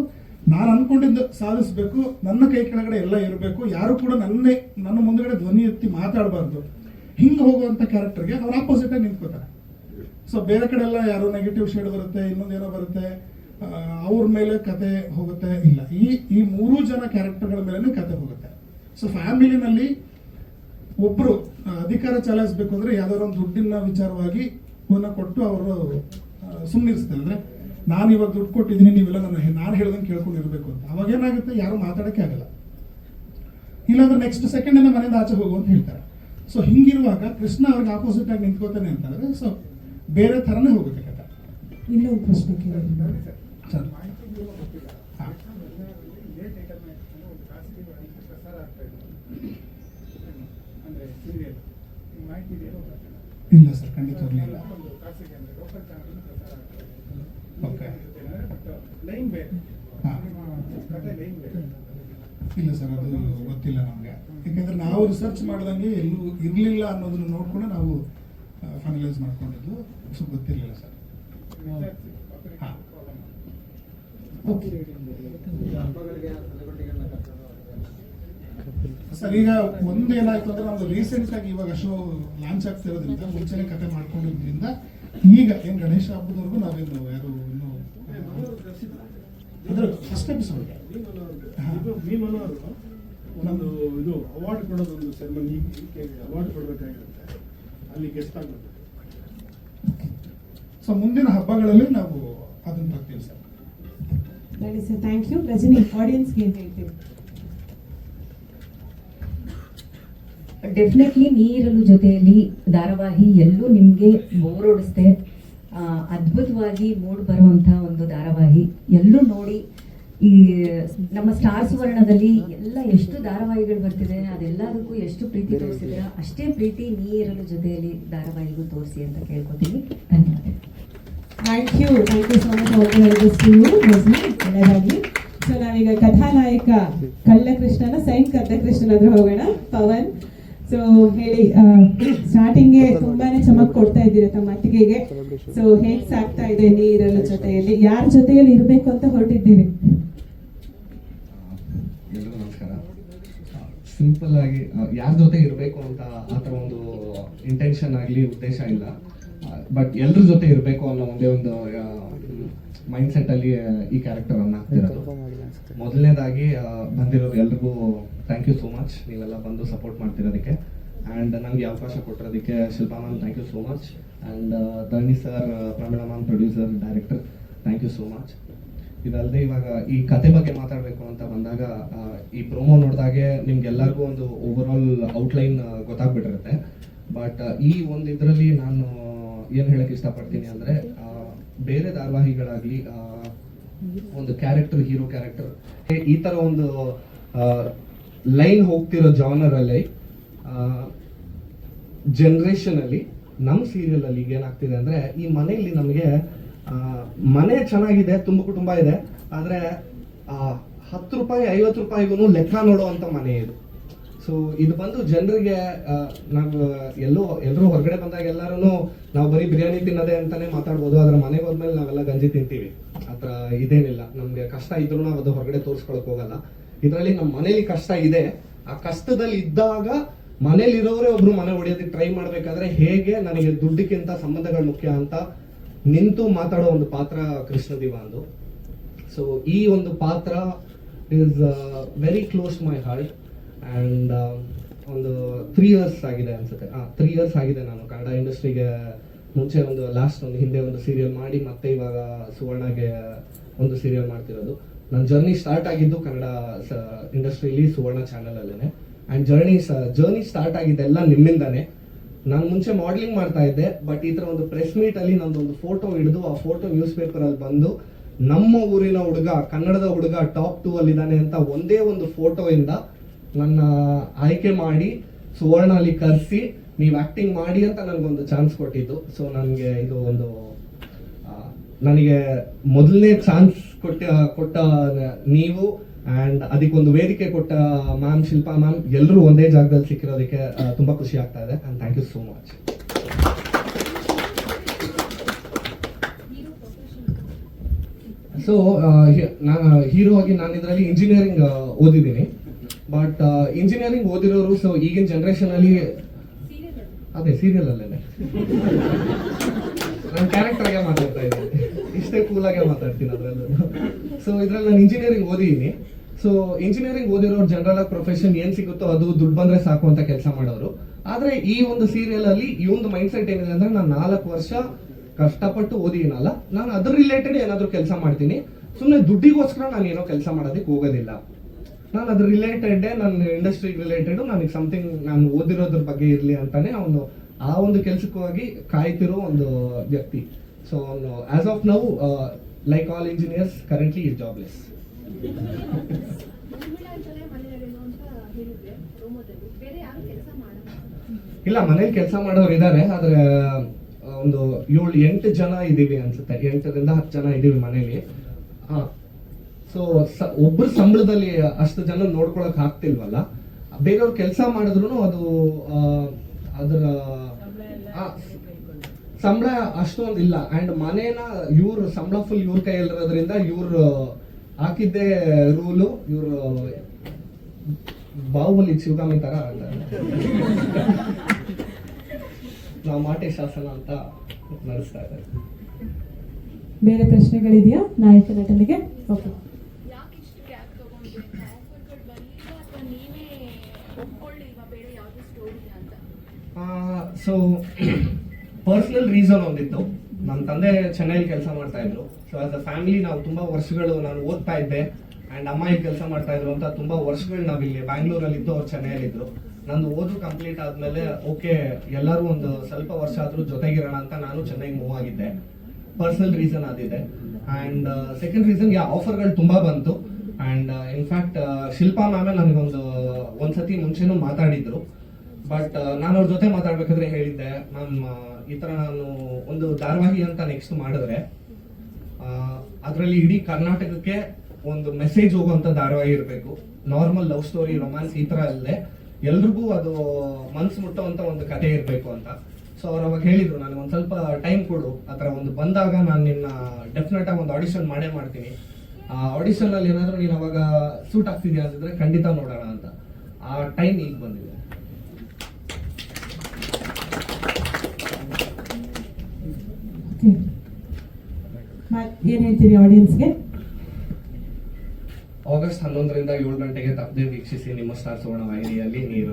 ನಾನು ಅಂದ್ಕೊಂಡಿದ್ದು ಸಾಧಿಸಬೇಕು. ನನ್ನ ಕೈ ಕೆಳಗಡೆ ಎಲ್ಲ ಇರಬೇಕು. ಯಾರು ಕೂಡ ನನ್ನೇ ನನ್ನ ಮುಂದ್ಗಡೆ ಧ್ವನಿ ಎತ್ತಿ ಮಾತಾಡಬಾರ್ದು. ಹಿಂಗೆ ಹೋಗುವಂಥ ಕ್ಯಾರೆಕ್ಟರ್ಗೆ ಅವ್ರು ಆಪೋಸಿಟ್ ಆಗಿ ನಿಂತ್ಕೋತಾರೆ. ಸೊ ಬೇರೆ ಕಡೆ ಎಲ್ಲ ಯಾರೋ ನೆಗೆಟಿವ್ ಶೇಡ್ ಬರುತ್ತೆ, ಇನ್ನೊಂದೇನೋ ಬರುತ್ತೆ ಅವ್ರ ಮೇಲೆ ಕತೆ ಹೋಗುತ್ತೆ, ಇಲ್ಲ. ಈ ಈ ಮೂರು ಜನ ಕ್ಯಾರೆಕ್ಟರ್ಗಳ ಮೇಲೆ ಕತೆ ಹೋಗುತ್ತೆ. ಸೊ ಫ್ಯಾಮಿಲಿನಲ್ಲಿ ಒಬ್ಬರು ಅಧಿಕಾರ ಚಲಾಯಿಸಬೇಕು ಅಂದ್ರೆ ಯಾವ್ದಾದ್ರು ಒಂದು ದುಡ್ಡಿನ ವಿಚಾರವಾಗಿ ಹೂನ ಕೊಟ್ಟು ಅವರು ಸುಮ್ಮನಿರ್ಸ್ತಾರೆ ಅಂದ್ರೆ ನಾನು ಇವಾಗ ದುಡ್ಡು ಕೊಟ್ಟಿದ್ದೀನಿ, ನೀವೆಲ್ಲ ನನ್ನ ನಾನು ಹೇಳ್ದಂಗೆ ಕೇಳ್ಕೊಂಡಿರ್ಬೇಕು ಅಂತ. ಅವಾಗ ಏನಾಗುತ್ತೆ? ಯಾರು ಮಾತಾಡಕ್ಕೆ ಆಗಲ್ಲ. ಇಲ್ಲಾಂದ್ರೆ ನೆಕ್ಸ್ಟ್ ಸೆಕೆಂಡ್ ಮನೆಯಿಂದ ಆಚೆ ಹೋಗು ಅಂತ ಹೇಳ್ತಾರೆ. ಸೊ ಹಿಂಗಿರುವಾಗ ಕೃಷ್ಣ ಅವ್ರಿಗೆ ಆಪೋಸಿಟ್ ಆಗಿ ನಿಂತ್ಕೋತಾನೆ ಅಂತಂದ್ರೆ ಸೊ ಬೇರೆ ಥರನೇ ಹೋಗುತ್ತೆ ಕಥೆ. ಇನ್ನೊಂದು ಪ್ರಶ್ನೆ ಕೇಳಿದ್ರು ಸರ್ ಹಾ. ಇಲ್ಲ ಸರ್ ಖಂಡಿತವಾಗ್ಲೂ ಇಲ್ಲ. ಓಕೆ. ಇಲ್ಲ ಸರ್ ಅದು ಗೊತ್ತಿಲ್ಲ ನಮಗೆ. ಯಾಕಂದ್ರೆ ನಾವು ರಿಸರ್ಚ್ ಮಾಡ್ದಂಗೆ ಎಲ್ಲೂ ಇರಲಿಲ್ಲ ಅನ್ನೋದನ್ನು ನೋಡ್ಕೊಂಡು ನಾವು ಫೈನಲೈಸ್ ಮಾಡ್ಕೊಂಡಿದ್ದು. ಸೊ, ಗೊತ್ತಿರಲಿಲ್ಲ ಸರ್. ಹಾಂ. ಸರ್, ಈಗ ಒಂದೇನಾಯ್ತು ಅಂದ್ರೆ ನಮ್ದು ರೀಸೆಂಟ್ ಆಗಿ ಇವಾಗ ಶೋ ಲಾಂಚ್ ಆಗ್ತಿರೋದ್ರಿಂದ ಮುಂಚೆನೆ ಕತೆ ಮಾಡ್ಕೊಂಡಿದ್ರಿಂದ, ಈಗ ಏನು ಗಣೇಶ ಹಬ್ಬದವರೆಗೂ ನಾವೇನು ಯಾರು ಇನ್ನು ಅಂದ್ರೆ ಫಸ್ಟ್ ಎಪಿಸೋಡ್ ಒಂದು ಇದು ಅವಾರ್ಡ್ ಕೊಡೋದೊಂದು ಸೆರೆಮನಿ ಅವಾರ್ಡ್ ಕೊಡಬೇಕಾಗಿರುತ್ತೆ. ಅಲ್ಲಿ ಗೆಸ್ಟ್ ಆಗಬೇಕು ಸೊ ಮುಂದಿನ ಹಬ್ಬಗಳಲ್ಲಿ ನಾವು ಅದನ್ನ ತರ್ತೀವಿ sir. Ready sir thank you Rajani ಆಡಿಯನ್ಸ್ಗೆ ಏನು ಹೇಳ್ತೀವಿ ಡೆಫಿನೆಟ್ಲಿ ನೀರಲು ಜೊತೆಯಲ್ಲಿ ಧಾರಾವಾಹಿ ಎಲ್ಲೂ ನಿಮಗೆ ಬೋರ್ ಹೊಡಿಸ್ದೆ ಅದ್ಭುತವಾಗಿ ಮೂಡ್ ಬರುವಂಥ ಒಂದು ಧಾರಾವಾಹಿ ಎಲ್ಲೂ ನೋಡಿ ಈ ನಮ್ಮ ಸ್ಟಾರ್ ಸುವರ್ಣದಲ್ಲಿ ಎಲ್ಲ ಎಷ್ಟು ಧಾರಾವಾಹಿಗಳು ಬರ್ತಿದೆ, ಅದೆಲ್ಲದಕ್ಕೂ ಎಷ್ಟು ಪ್ರೀತಿ ತೋರಿಸಿದ್ರ ಅಷ್ಟೇ ಪ್ರೀತಿ ನೀರಲು ಜೊತೆಯಲ್ಲಿ ಧಾರಾವಾಹಿಗೂ ತೋರಿಸಿ ಅಂತ ಕೇಳ್ಕೊತೀನಿ. ಧನ್ಯವಾದ ಸೊ ನಾವೀಗ ಕಥಾನಾಯಕ ಕಳ್ಳಕೃಷ್ಣನ, ಸೈನ್ ಕೃಷ್ಣನ ಹತ್ರ ಹೋಗೋಣ. ಪವನ್ ಸೊ ಹೇಳಿ ಸ್ಟಾರ್ಟಿಂಗ್ಗೆ ತುಂಬಾನೇ ಚಮಕ್ ಕೊಡ್ತಾ ಇದ್ದೀರಾ ತಮ್ಮ ಅತ್ತಿಗೆಗೆ? ಸೊ ಹೇಗ್ ಸಾಕ್ತಾ ಇದೆ ನೀರಲ್ಲ ಜೊತೆಯಲ್ಲಿ? ಯಾರ ಜೊತೆಯಲ್ಲಿ ಇರ್ಬೇಕು ಅಂತ ಹೊರಟಿದ್ದೀರಿ? ಎಲ್ರಿಗೂ ನಮಸ್ಕಾರ. ಸಿಂಪಲ್ ಆಗಿ ಯಾರ ಜೊತೆ ಇರಬೇಕು ಅಂತ ಆ ಥರ ಒಂದು ಇಂಟೆನ್ಷನ್ ಆಗಲಿ ಉದ್ದೇಶ ಇಲ್ಲ. ಬಟ್ ಎಲ್ರ ಜೊತೆ ಇರಬೇಕು ಅನ್ನೋ ಒಂದೇ ಒಂದು ಮೈಂಡ್ ಸೆಟ್ ಅಲ್ಲಿ ಈ ಕ್ಯಾರೆಕ್ಟರ್ ಅನ್ನ ಹಾಕ್ತಿರೋದು. ಮೊದಲನೇದಾಗಿ ಬಂದಿರೋರು ಎಲ್ರಿಗೂ ಥ್ಯಾಂಕ್ ಯು ಸೋ ಮಚ್ ನೀವೆಲ್ಲ ಬಂದು ಸಪೋರ್ಟ್ ಮಾಡ್ತಿರೋದಕ್ಕೆ. ಆ್ಯಂಡ್ ನನಗೆ ಅವಕಾಶ ಕೊಟ್ಟಿರೋದಕ್ಕೆ Shilpa ma'am thank you so much and ದಣಿ sir Pramila ma'am producer director thank you so much ಇದಲ್ಲದೆ ಇವಾಗ ಈ ಕತೆ ಬಗ್ಗೆ ಮಾತಾಡಬೇಕು ಅಂತ ಬಂದಾಗ ಈ ಪ್ರೋಮೋ ನೋಡಿದಾಗೆ ನಿಮ್ಗೆಲ್ಲರಿಗೂ ಒಂದು ಓವರ್ ಆಲ್ ಔಟ್ಲೈನ್ ಗೊತ್ತಾಗ್ಬಿಟ್ಟಿರುತ್ತೆ. ಬಟ್ ಈ ಒಂದು ಇದರಲ್ಲಿ ನಾನು ಏನು ಹೇಳಕ್ ಇಷ್ಟಪಡ್ತೀನಿ ಅಂದರೆ ಬೇರೆ ಧಾರಾವಾಹಿಗಳಾಗಲಿ ಒಂದು ಕ್ಯಾರೆಕ್ಟರ್ ಹೀರೋ ಕ್ಯಾರೆಕ್ಟರ್ ಈ ಥರ ಒಂದು ಲೈನ್ ಹೋಗ್ತಿರೋ ಜಾನರಲ್ಲಿ ಜನ್ರೇಷನಲ್ಲಿ ನಮ್ಮ ಸೀರಿಯಲ್ ಅಲ್ಲಿ ಈಗ ಏನಾಗ್ತಿದೆ ಅಂದ್ರೆ ಈ ಮನೆಯಲ್ಲಿ ನಮಗೆ ಮನೆ ಚೆನ್ನಾಗಿದೆ ತುಂಬ ಕುಟುಂಬ ಇದೆ ಆದರೆ ಆ, ಹತ್ತು ರೂಪಾಯಿ ಐವತ್ತು ರೂಪಾಯಿಗೂ ಲೆಕ್ಕ ನೋಡುವಂಥ ಮನೆ ಇದು. ಸೊ ಇದು ಬಂದು ಜನರಿಗೆ ನಾವು ಎಲ್ಲೋ ಎಲ್ಲರೂ ಹೊರಗಡೆ ಬಂದಾಗ ಎಲ್ಲರೂ ನಾವು ಬರೀ ಬಿರಿಯಾನಿ ತಿನ್ನೋದೇ ಅಂತಾನೆ ಮಾತಾಡ್ಬೋದು ಆದರೆ ಮನೆಗೆ ಹೋದ್ಮೇಲೆ ನಾವೆಲ್ಲ ಗಂಜಿ ತಿಂತೀವಿ. ಆತರ ಇದೇನಿಲ್ಲ. ನಮಗೆ ಕಷ್ಟ ಇದ್ರೂ ನಾವು ಅದು ಹೊರಗಡೆ ತೋರಿಸ್ಕೊಳಕ್ ಹೋಗಲ್ಲ. ಇದರಲ್ಲಿ ನಮ್ಮ ಮನೇಲಿ ಕಷ್ಟ ಇದೆ. ಆ ಕಷ್ಟದಲ್ಲಿ ಇದ್ದಾಗ ಮನೇಲಿರೋರೇ ಒಬ್ರು ಮನೆ ಹೊಡೆಯೋದಕ್ಕೆ ಟ್ರೈ ಮಾಡಬೇಕಾದ್ರೆ ಹೇಗೆ ನನಗೆ ದುಡ್ಡಿಗಿಂತ ಸಂಬಂಧಗಳು ಮುಖ್ಯ ಅಂತ ನಿಂತು ಮಾತಾಡೋ ಒಂದು ಪಾತ್ರ ಕೃಷ್ಣ ದಿವಾಂದು ಸೊ ಈ ಒಂದು ಪಾತ್ರ is very close my heart and ಒಂದು ತ್ರೀ ಇಯರ್ಸ್ ಆಗಿದೆ ಅನ್ಸುತ್ತೆ. ಹಾಂ ತ್ರೀ ಇಯರ್ಸ್ ಆಗಿದೆ ನಾನು ಕನ್ನಡ ಇಂಡಸ್ಟ್ರಿಗೆ ಮುಂಚೆ ಒಂದು ಲಾಸ್ಟ್ ಒಂದು ಹಿಂದೆ ಒಂದು ಸೀರಿಯಲ್ ಮಾಡಿ ಮತ್ತೆ ಇವಾಗ ಸುವರ್ಣಗೆ ಒಂದು ಸೀರಿಯಲ್ ಮಾಡ್ತಿರೋದು. ನನ್ನ ಜರ್ನಿ ಸ್ಟಾರ್ಟ್ ಆಗಿದ್ದು ಕನ್ನಡ ಇಂಡಸ್ಟ್ರಿಲಿ ಸುವರ್ಣ ಚಾನಲಲ್ಲೇ ಆ್ಯಂಡ್ ಜರ್ನಿ ಜರ್ನಿ ಸ್ಟಾರ್ಟ್ ಆಗಿದ್ದೆಲ್ಲ ನಿಮ್ಮಿಂದಾನೆ. ನಾನು ಮುಂಚೆ ಮಾಡಲಿಂಗ್ ಮಾಡ್ತಾ ಇದ್ದೆ ಬಟ್ ಈ ಥರ ಒಂದು ಪ್ರೆಸ್ ಮೀಟ್ ಅಲ್ಲಿ ನಂದು ಒಂದು ಫೋಟೋ ಹಿಡಿದು ಆ ಫೋಟೋ ನ್ಯೂಸ್ ಪೇಪರ್ ಅಲ್ಲಿ ಬಂದು, ನಮ್ಮ ಊರಿನ ಹುಡುಗ, ಕನ್ನಡದ ಹುಡುಗ ಟಾಪ್ ಟೂ ಅಲ್ಲಿ ಇದ್ದಾನೆ ಅಂತ ಒಂದೇ ಒಂದು ಫೋಟೋ ಇಂದ ನನ್ನ ಆಯ್ಕೆ ಮಾಡಿ ಸುವರ್ಣ ಅಲ್ಲಿ ಕರೆಸಿ, ನೀವು ಆಕ್ಟಿಂಗ್ ಮಾಡಿ ಅಂತ ನನಗೊಂದು ಚಾನ್ಸ್ ಕೊಟ್ಟಿದ್ದು. ಸೊ ನನಗೆ ಇದು ಒಂದು ನನಗೆ ಮೊದಲನೇ ಚಾನ್ಸ್ ಕೊಟ್ಟ ಕೊಟ್ಟ ನೀವು ಆ್ಯಂಡ್ ಅದಕ್ಕೊಂದು ವೇದಿಕೆ ಕೊಟ್ಟ ಮ್ಯಾಮ್ ಶಿಲ್ಪಾ ಮ್ಯಾಮ್ ಎಲ್ಲರೂ ಒಂದೇ ಜಾಗದಲ್ಲಿ ಸಿಕ್ಕಿರೋದಕ್ಕೆ ತುಂಬ ಖುಷಿ ಆಗ್ತಾ ಇದೆ. And thank you so much so ನಾನು ಹೀರೋ ಆಗಿ ನಾನು ಇದರಲ್ಲಿ ಇಂಜಿನಿಯರಿಂಗ್ ಓದಿದ್ದೀನಿ. ಬಟ್ ಇಂಜಿನಿಯರಿಂಗ್ ಓದಿರೋರು ಸೊ ಈಗಿನ ಜನ್ರೇಷನಲ್ಲಿ ಅಲ್ಲಿ ಅದೇ ಸೀರಿಯಲ್ ಅಲ್ಲೇ ನಾನು ಕ್ಯಾರೆಕ್ಟರ್ ಆಗಿ ಮಾತಾಡ್ತಾ ಇದ್ದೀನಿ. ಇಷ್ಟೇ ಕೂಲ್ ಆಗಿ ಮಾತಾಡ್ತೀನಿ ಅದರಲ್ಲೂ. ಸೊ ಇದ್ರಲ್ಲಿ ನಾನು ಇಂಜಿನಿಯರಿಂಗ್ ಓದಿದ್ದೀನಿ ಸೊ ಇಂಜಿನಿಯರಿಂಗ್ ಓದಿರೋರು ಜನರಲ್ ಆಗಿ ಪ್ರೊಫೆಷನ್ ಏನ್ ಸಿಗುತ್ತೋ ಅದು ದುಡ್ಡು ಬಂದ್ರೆ ಸಾಕು ಅಂತ ಕೆಲಸ ಮಾಡೋರು. ಆದ್ರೆ ಈ ಒಂದು ಸೀರಿಯಲ್ ಅಲ್ಲಿ ಈ ಒಂದು ಮೈಂಡ್ ಸೆಟ್ ಏನಿದೆ ಅಂದ್ರೆ ನಾನು ನಾಲ್ಕು ವರ್ಷ ಕಷ್ಟಪಟ್ಟು ಓದಿನಲ್ಲ ನಾನು ಅದ್ರ ರಿಲೇಟೆಡ್ ಏನಾದರೂ ಕೆಲಸ ಮಾಡ್ತೀನಿ. ಸುಮ್ಮನೆ ದುಡ್ಡಿಗೋಸ್ಕರ ನಾನು ಏನೋ ಕೆಲಸ ಮಾಡೋದಕ್ಕೆ ಹೋಗೋದಿಲ್ಲ. ನಾನು ಅದ್ರ ರಿಲೇಟೆಡ್ ನನ್ನ ಇಂಡಸ್ಟ್ರಿ ರಿಲೇಟೆಡ್ ನನಗೆ ಸಮಥಿಂಗ್ ನಾನು ಓದಿರೋದ್ರ ಬಗ್ಗೆ ಇರಲಿ ಅಂತಾನೆ ಅವನು ಆ ಒಂದು ಕೆಲಸಕ್ಕಾಗಿ ಕಾಯ್ತಿರೋ ಒಂದು ವ್ಯಕ್ತಿ. So no, as of now, like like engineers currently currently jobless jobless. ಇಲ್ಲ ಮನೇಲಿ ಕೆಲಸ ಮಾಡೋರು ಇದ್ದಾರೆ ಆದರೆ ಒಂದು ಏಳು ಎಂಟು ಜನ ಇದ್ದೀವಿ ಅನ್ಸುತ್ತೆ. ಎಂಟರಿಂದ ಹತ್ತು ಜನ ಇದ್ದೀವಿ ಮನೇಲಿ. ಹಾ. ಸೊ ಒಬ್ಬರು ಸಂಬಳದಲ್ಲಿ ಅಷ್ಟು ಜನ ನೋಡ್ಕೊಳಕ್ ಆಗ್ತಿಲ್ವಲ್ಲ? ಬೇರೆಯವ್ರು ಕೆಲಸ ಮಾಡಿದ್ರು ಅದು ಅದರ ಸಂಬಳ ಅಷ್ಟೊಂದು ಇಲ್ಲ. ಅಂಡ್ ಮನೇನ ಇವ್ರು ಸಂಬಳ ಫುಲ್ ಇವ್ರ ಕೈಯಲ್ಲಿರೋದ್ರಿಂದ ಇವ್ರು ಹಾಕಿದ್ದೇ ರೂಲು ಇವ್ರು ಬಾಹುಬಲಿ ಶಿವಗಾಮಿ ತರ. ನಾವು ಮಾಟೆ ಶಾಸನ ಅಂತ ನಡೆಸ್ತಾ ಇದ್ದಾರೆ. ಬೇರೆ ಪ್ರಶ್ನೆಗಳಿದೆಯಾ? ನಾಯಕ ನಟನಿಗೆ? ಓಕೆ ಸೊ ಪರ್ಸನಲ್ ರೀಸನ್ ಒಂದಿತ್ತು. ನನ್ನ ತಂದೆ ಚೆನ್ನೈಲಿ ಕೆಲಸ ಮಾಡ್ತಾ ಇದ್ರು. ಸೊ ಆಸ್ ಅ ಫ್ಯಾಮಿಲಿ ನಾವು ತುಂಬಾ ವರ್ಷಗಳು ನಾನು ಓದ್ತಾ ಇದ್ದೆ. ಅಂಡ್ ಅಮ್ಮ ಇಲ್ಲಿ ಕೆಲಸ ಮಾಡ್ತಾ ಇದ್ರು ಅಂತ ತುಂಬಾ ವರ್ಷಗಳು ನಾವು ಇಲ್ಲಿ ಬ್ಯಾಂಗ್ಳೂರಲ್ಲಿ ಇದ್ದು ಅವ್ರು ಚೆನ್ನೈಲಿ ಇದ್ರು ನಂದು ಓದು ಕಂಪ್ಲೀಟ್ ಆದ್ಮೇಲೆ ಓಕೆ ಎಲ್ಲರೂ ಒಂದು ಸ್ವಲ್ಪ ವರ್ಷ ಆದ್ರೂ ಜೊತೆಗಿರೋಣ ಅಂತ ನಾನು ಚೆನ್ನೈಗೆ ಮೂವ್ ಆಗಿದ್ದೆ. ಪರ್ಸನಲ್ ರೀಸನ್ ಆದಿದೆ ಅಂಡ್ ಸೆಕೆಂಡ್ ರೀಸನ್ ಯಾ ಆಫರ್ಗಳು ತುಂಬಾ ಬಂತು. ಅಂಡ್ ಇನ್ಫ್ಯಾಕ್ಟ್ ಶಿಲ್ಪಾ ಮ್ಯಾಮೆ ನನಗೊಂದು ಒಂದ್ಸತಿ ಮುಂಚೆನೂ ಮಾತಾಡಿದ್ರು. ಬಟ್ ನಾನು ಅವ್ರ ಜೊತೆ ಮಾತಾಡ್ಬೇಕಾದ್ರೆ ಹೇಳಿದ್ದೆ. ಮ್ಯಾಮ್ ಈ ತರ ನಾನು ಒಂದು ಧಾರಾವಾಹಿ ಅಂತ ನೆಕ್ಸ್ಟ್ ಮಾಡಿದ್ರೆ ಅದರಲ್ಲಿ ಇಡೀ ಕರ್ನಾಟಕಕ್ಕೆ ಒಂದು ಮೆಸೇಜ್ ಹೋಗುವಂತ ಧಾರಾವಾಹಿ ಇರಬೇಕು. ನಾರ್ಮಲ್ ಲವ್ ಸ್ಟೋರಿ ರೊಮ್ಯಾನ್ಸ್ ಈ ತರ ಅಲ್ಲೇ ಎಲ್ರಿಗೂ ಅದು ಮನ್ಸು ಮುಟ್ಟುವಂತ ಒಂದು ಕತೆ ಇರಬೇಕು ಅಂತ. ಸೊ ಅವ್ರು ಅವಾಗ ಹೇಳಿದ್ರು, ನನಗೆ ಒಂದು ಸ್ವಲ್ಪ ಟೈಮ್ ಕೊಡು. ಆ ಥರ ಒಂದು ಬಂದಾಗ ನಾನು ನಿನ್ನ ಡೆಫಿನೆಟ್ ಆಗಿ ಒಂದು ಆಡಿಷನ್ ಮಾಡೇ ಮಾಡ್ತೀನಿ. ಆ ಆಡಿಷನ್ ಅಲ್ಲಿ ಏನಾದರೂ ನೀನು ಅವಾಗ ಸೂಟ್ ಆಗ್ತಿದ್ಯಾ ಅಂತಂದ್ರೆ ಖಂಡಿತ ನೋಡೋಣ ಅಂತ. ಆ ಟೈಮ್ ಈಗ ಬಂದಿದೆ. ಏನ್ ಹೇಳ್ತೀರಿ ಆಡಿಯನ್ಸ್ಗೆ ಆಗಸ್ಟ್ ಹನ್ನೊಂದರಿಂದ ಏಳು ಗಂಟೆಗೆ ತಪ್ಪದೆ ವೀಕ್ಷಿಸಿ ನಿಮ್ಮ ಸ್ಟಾರ್ ಸುವರ್ಣ ವಾಹಿನಿಯಲ್ಲಿ ನೀರು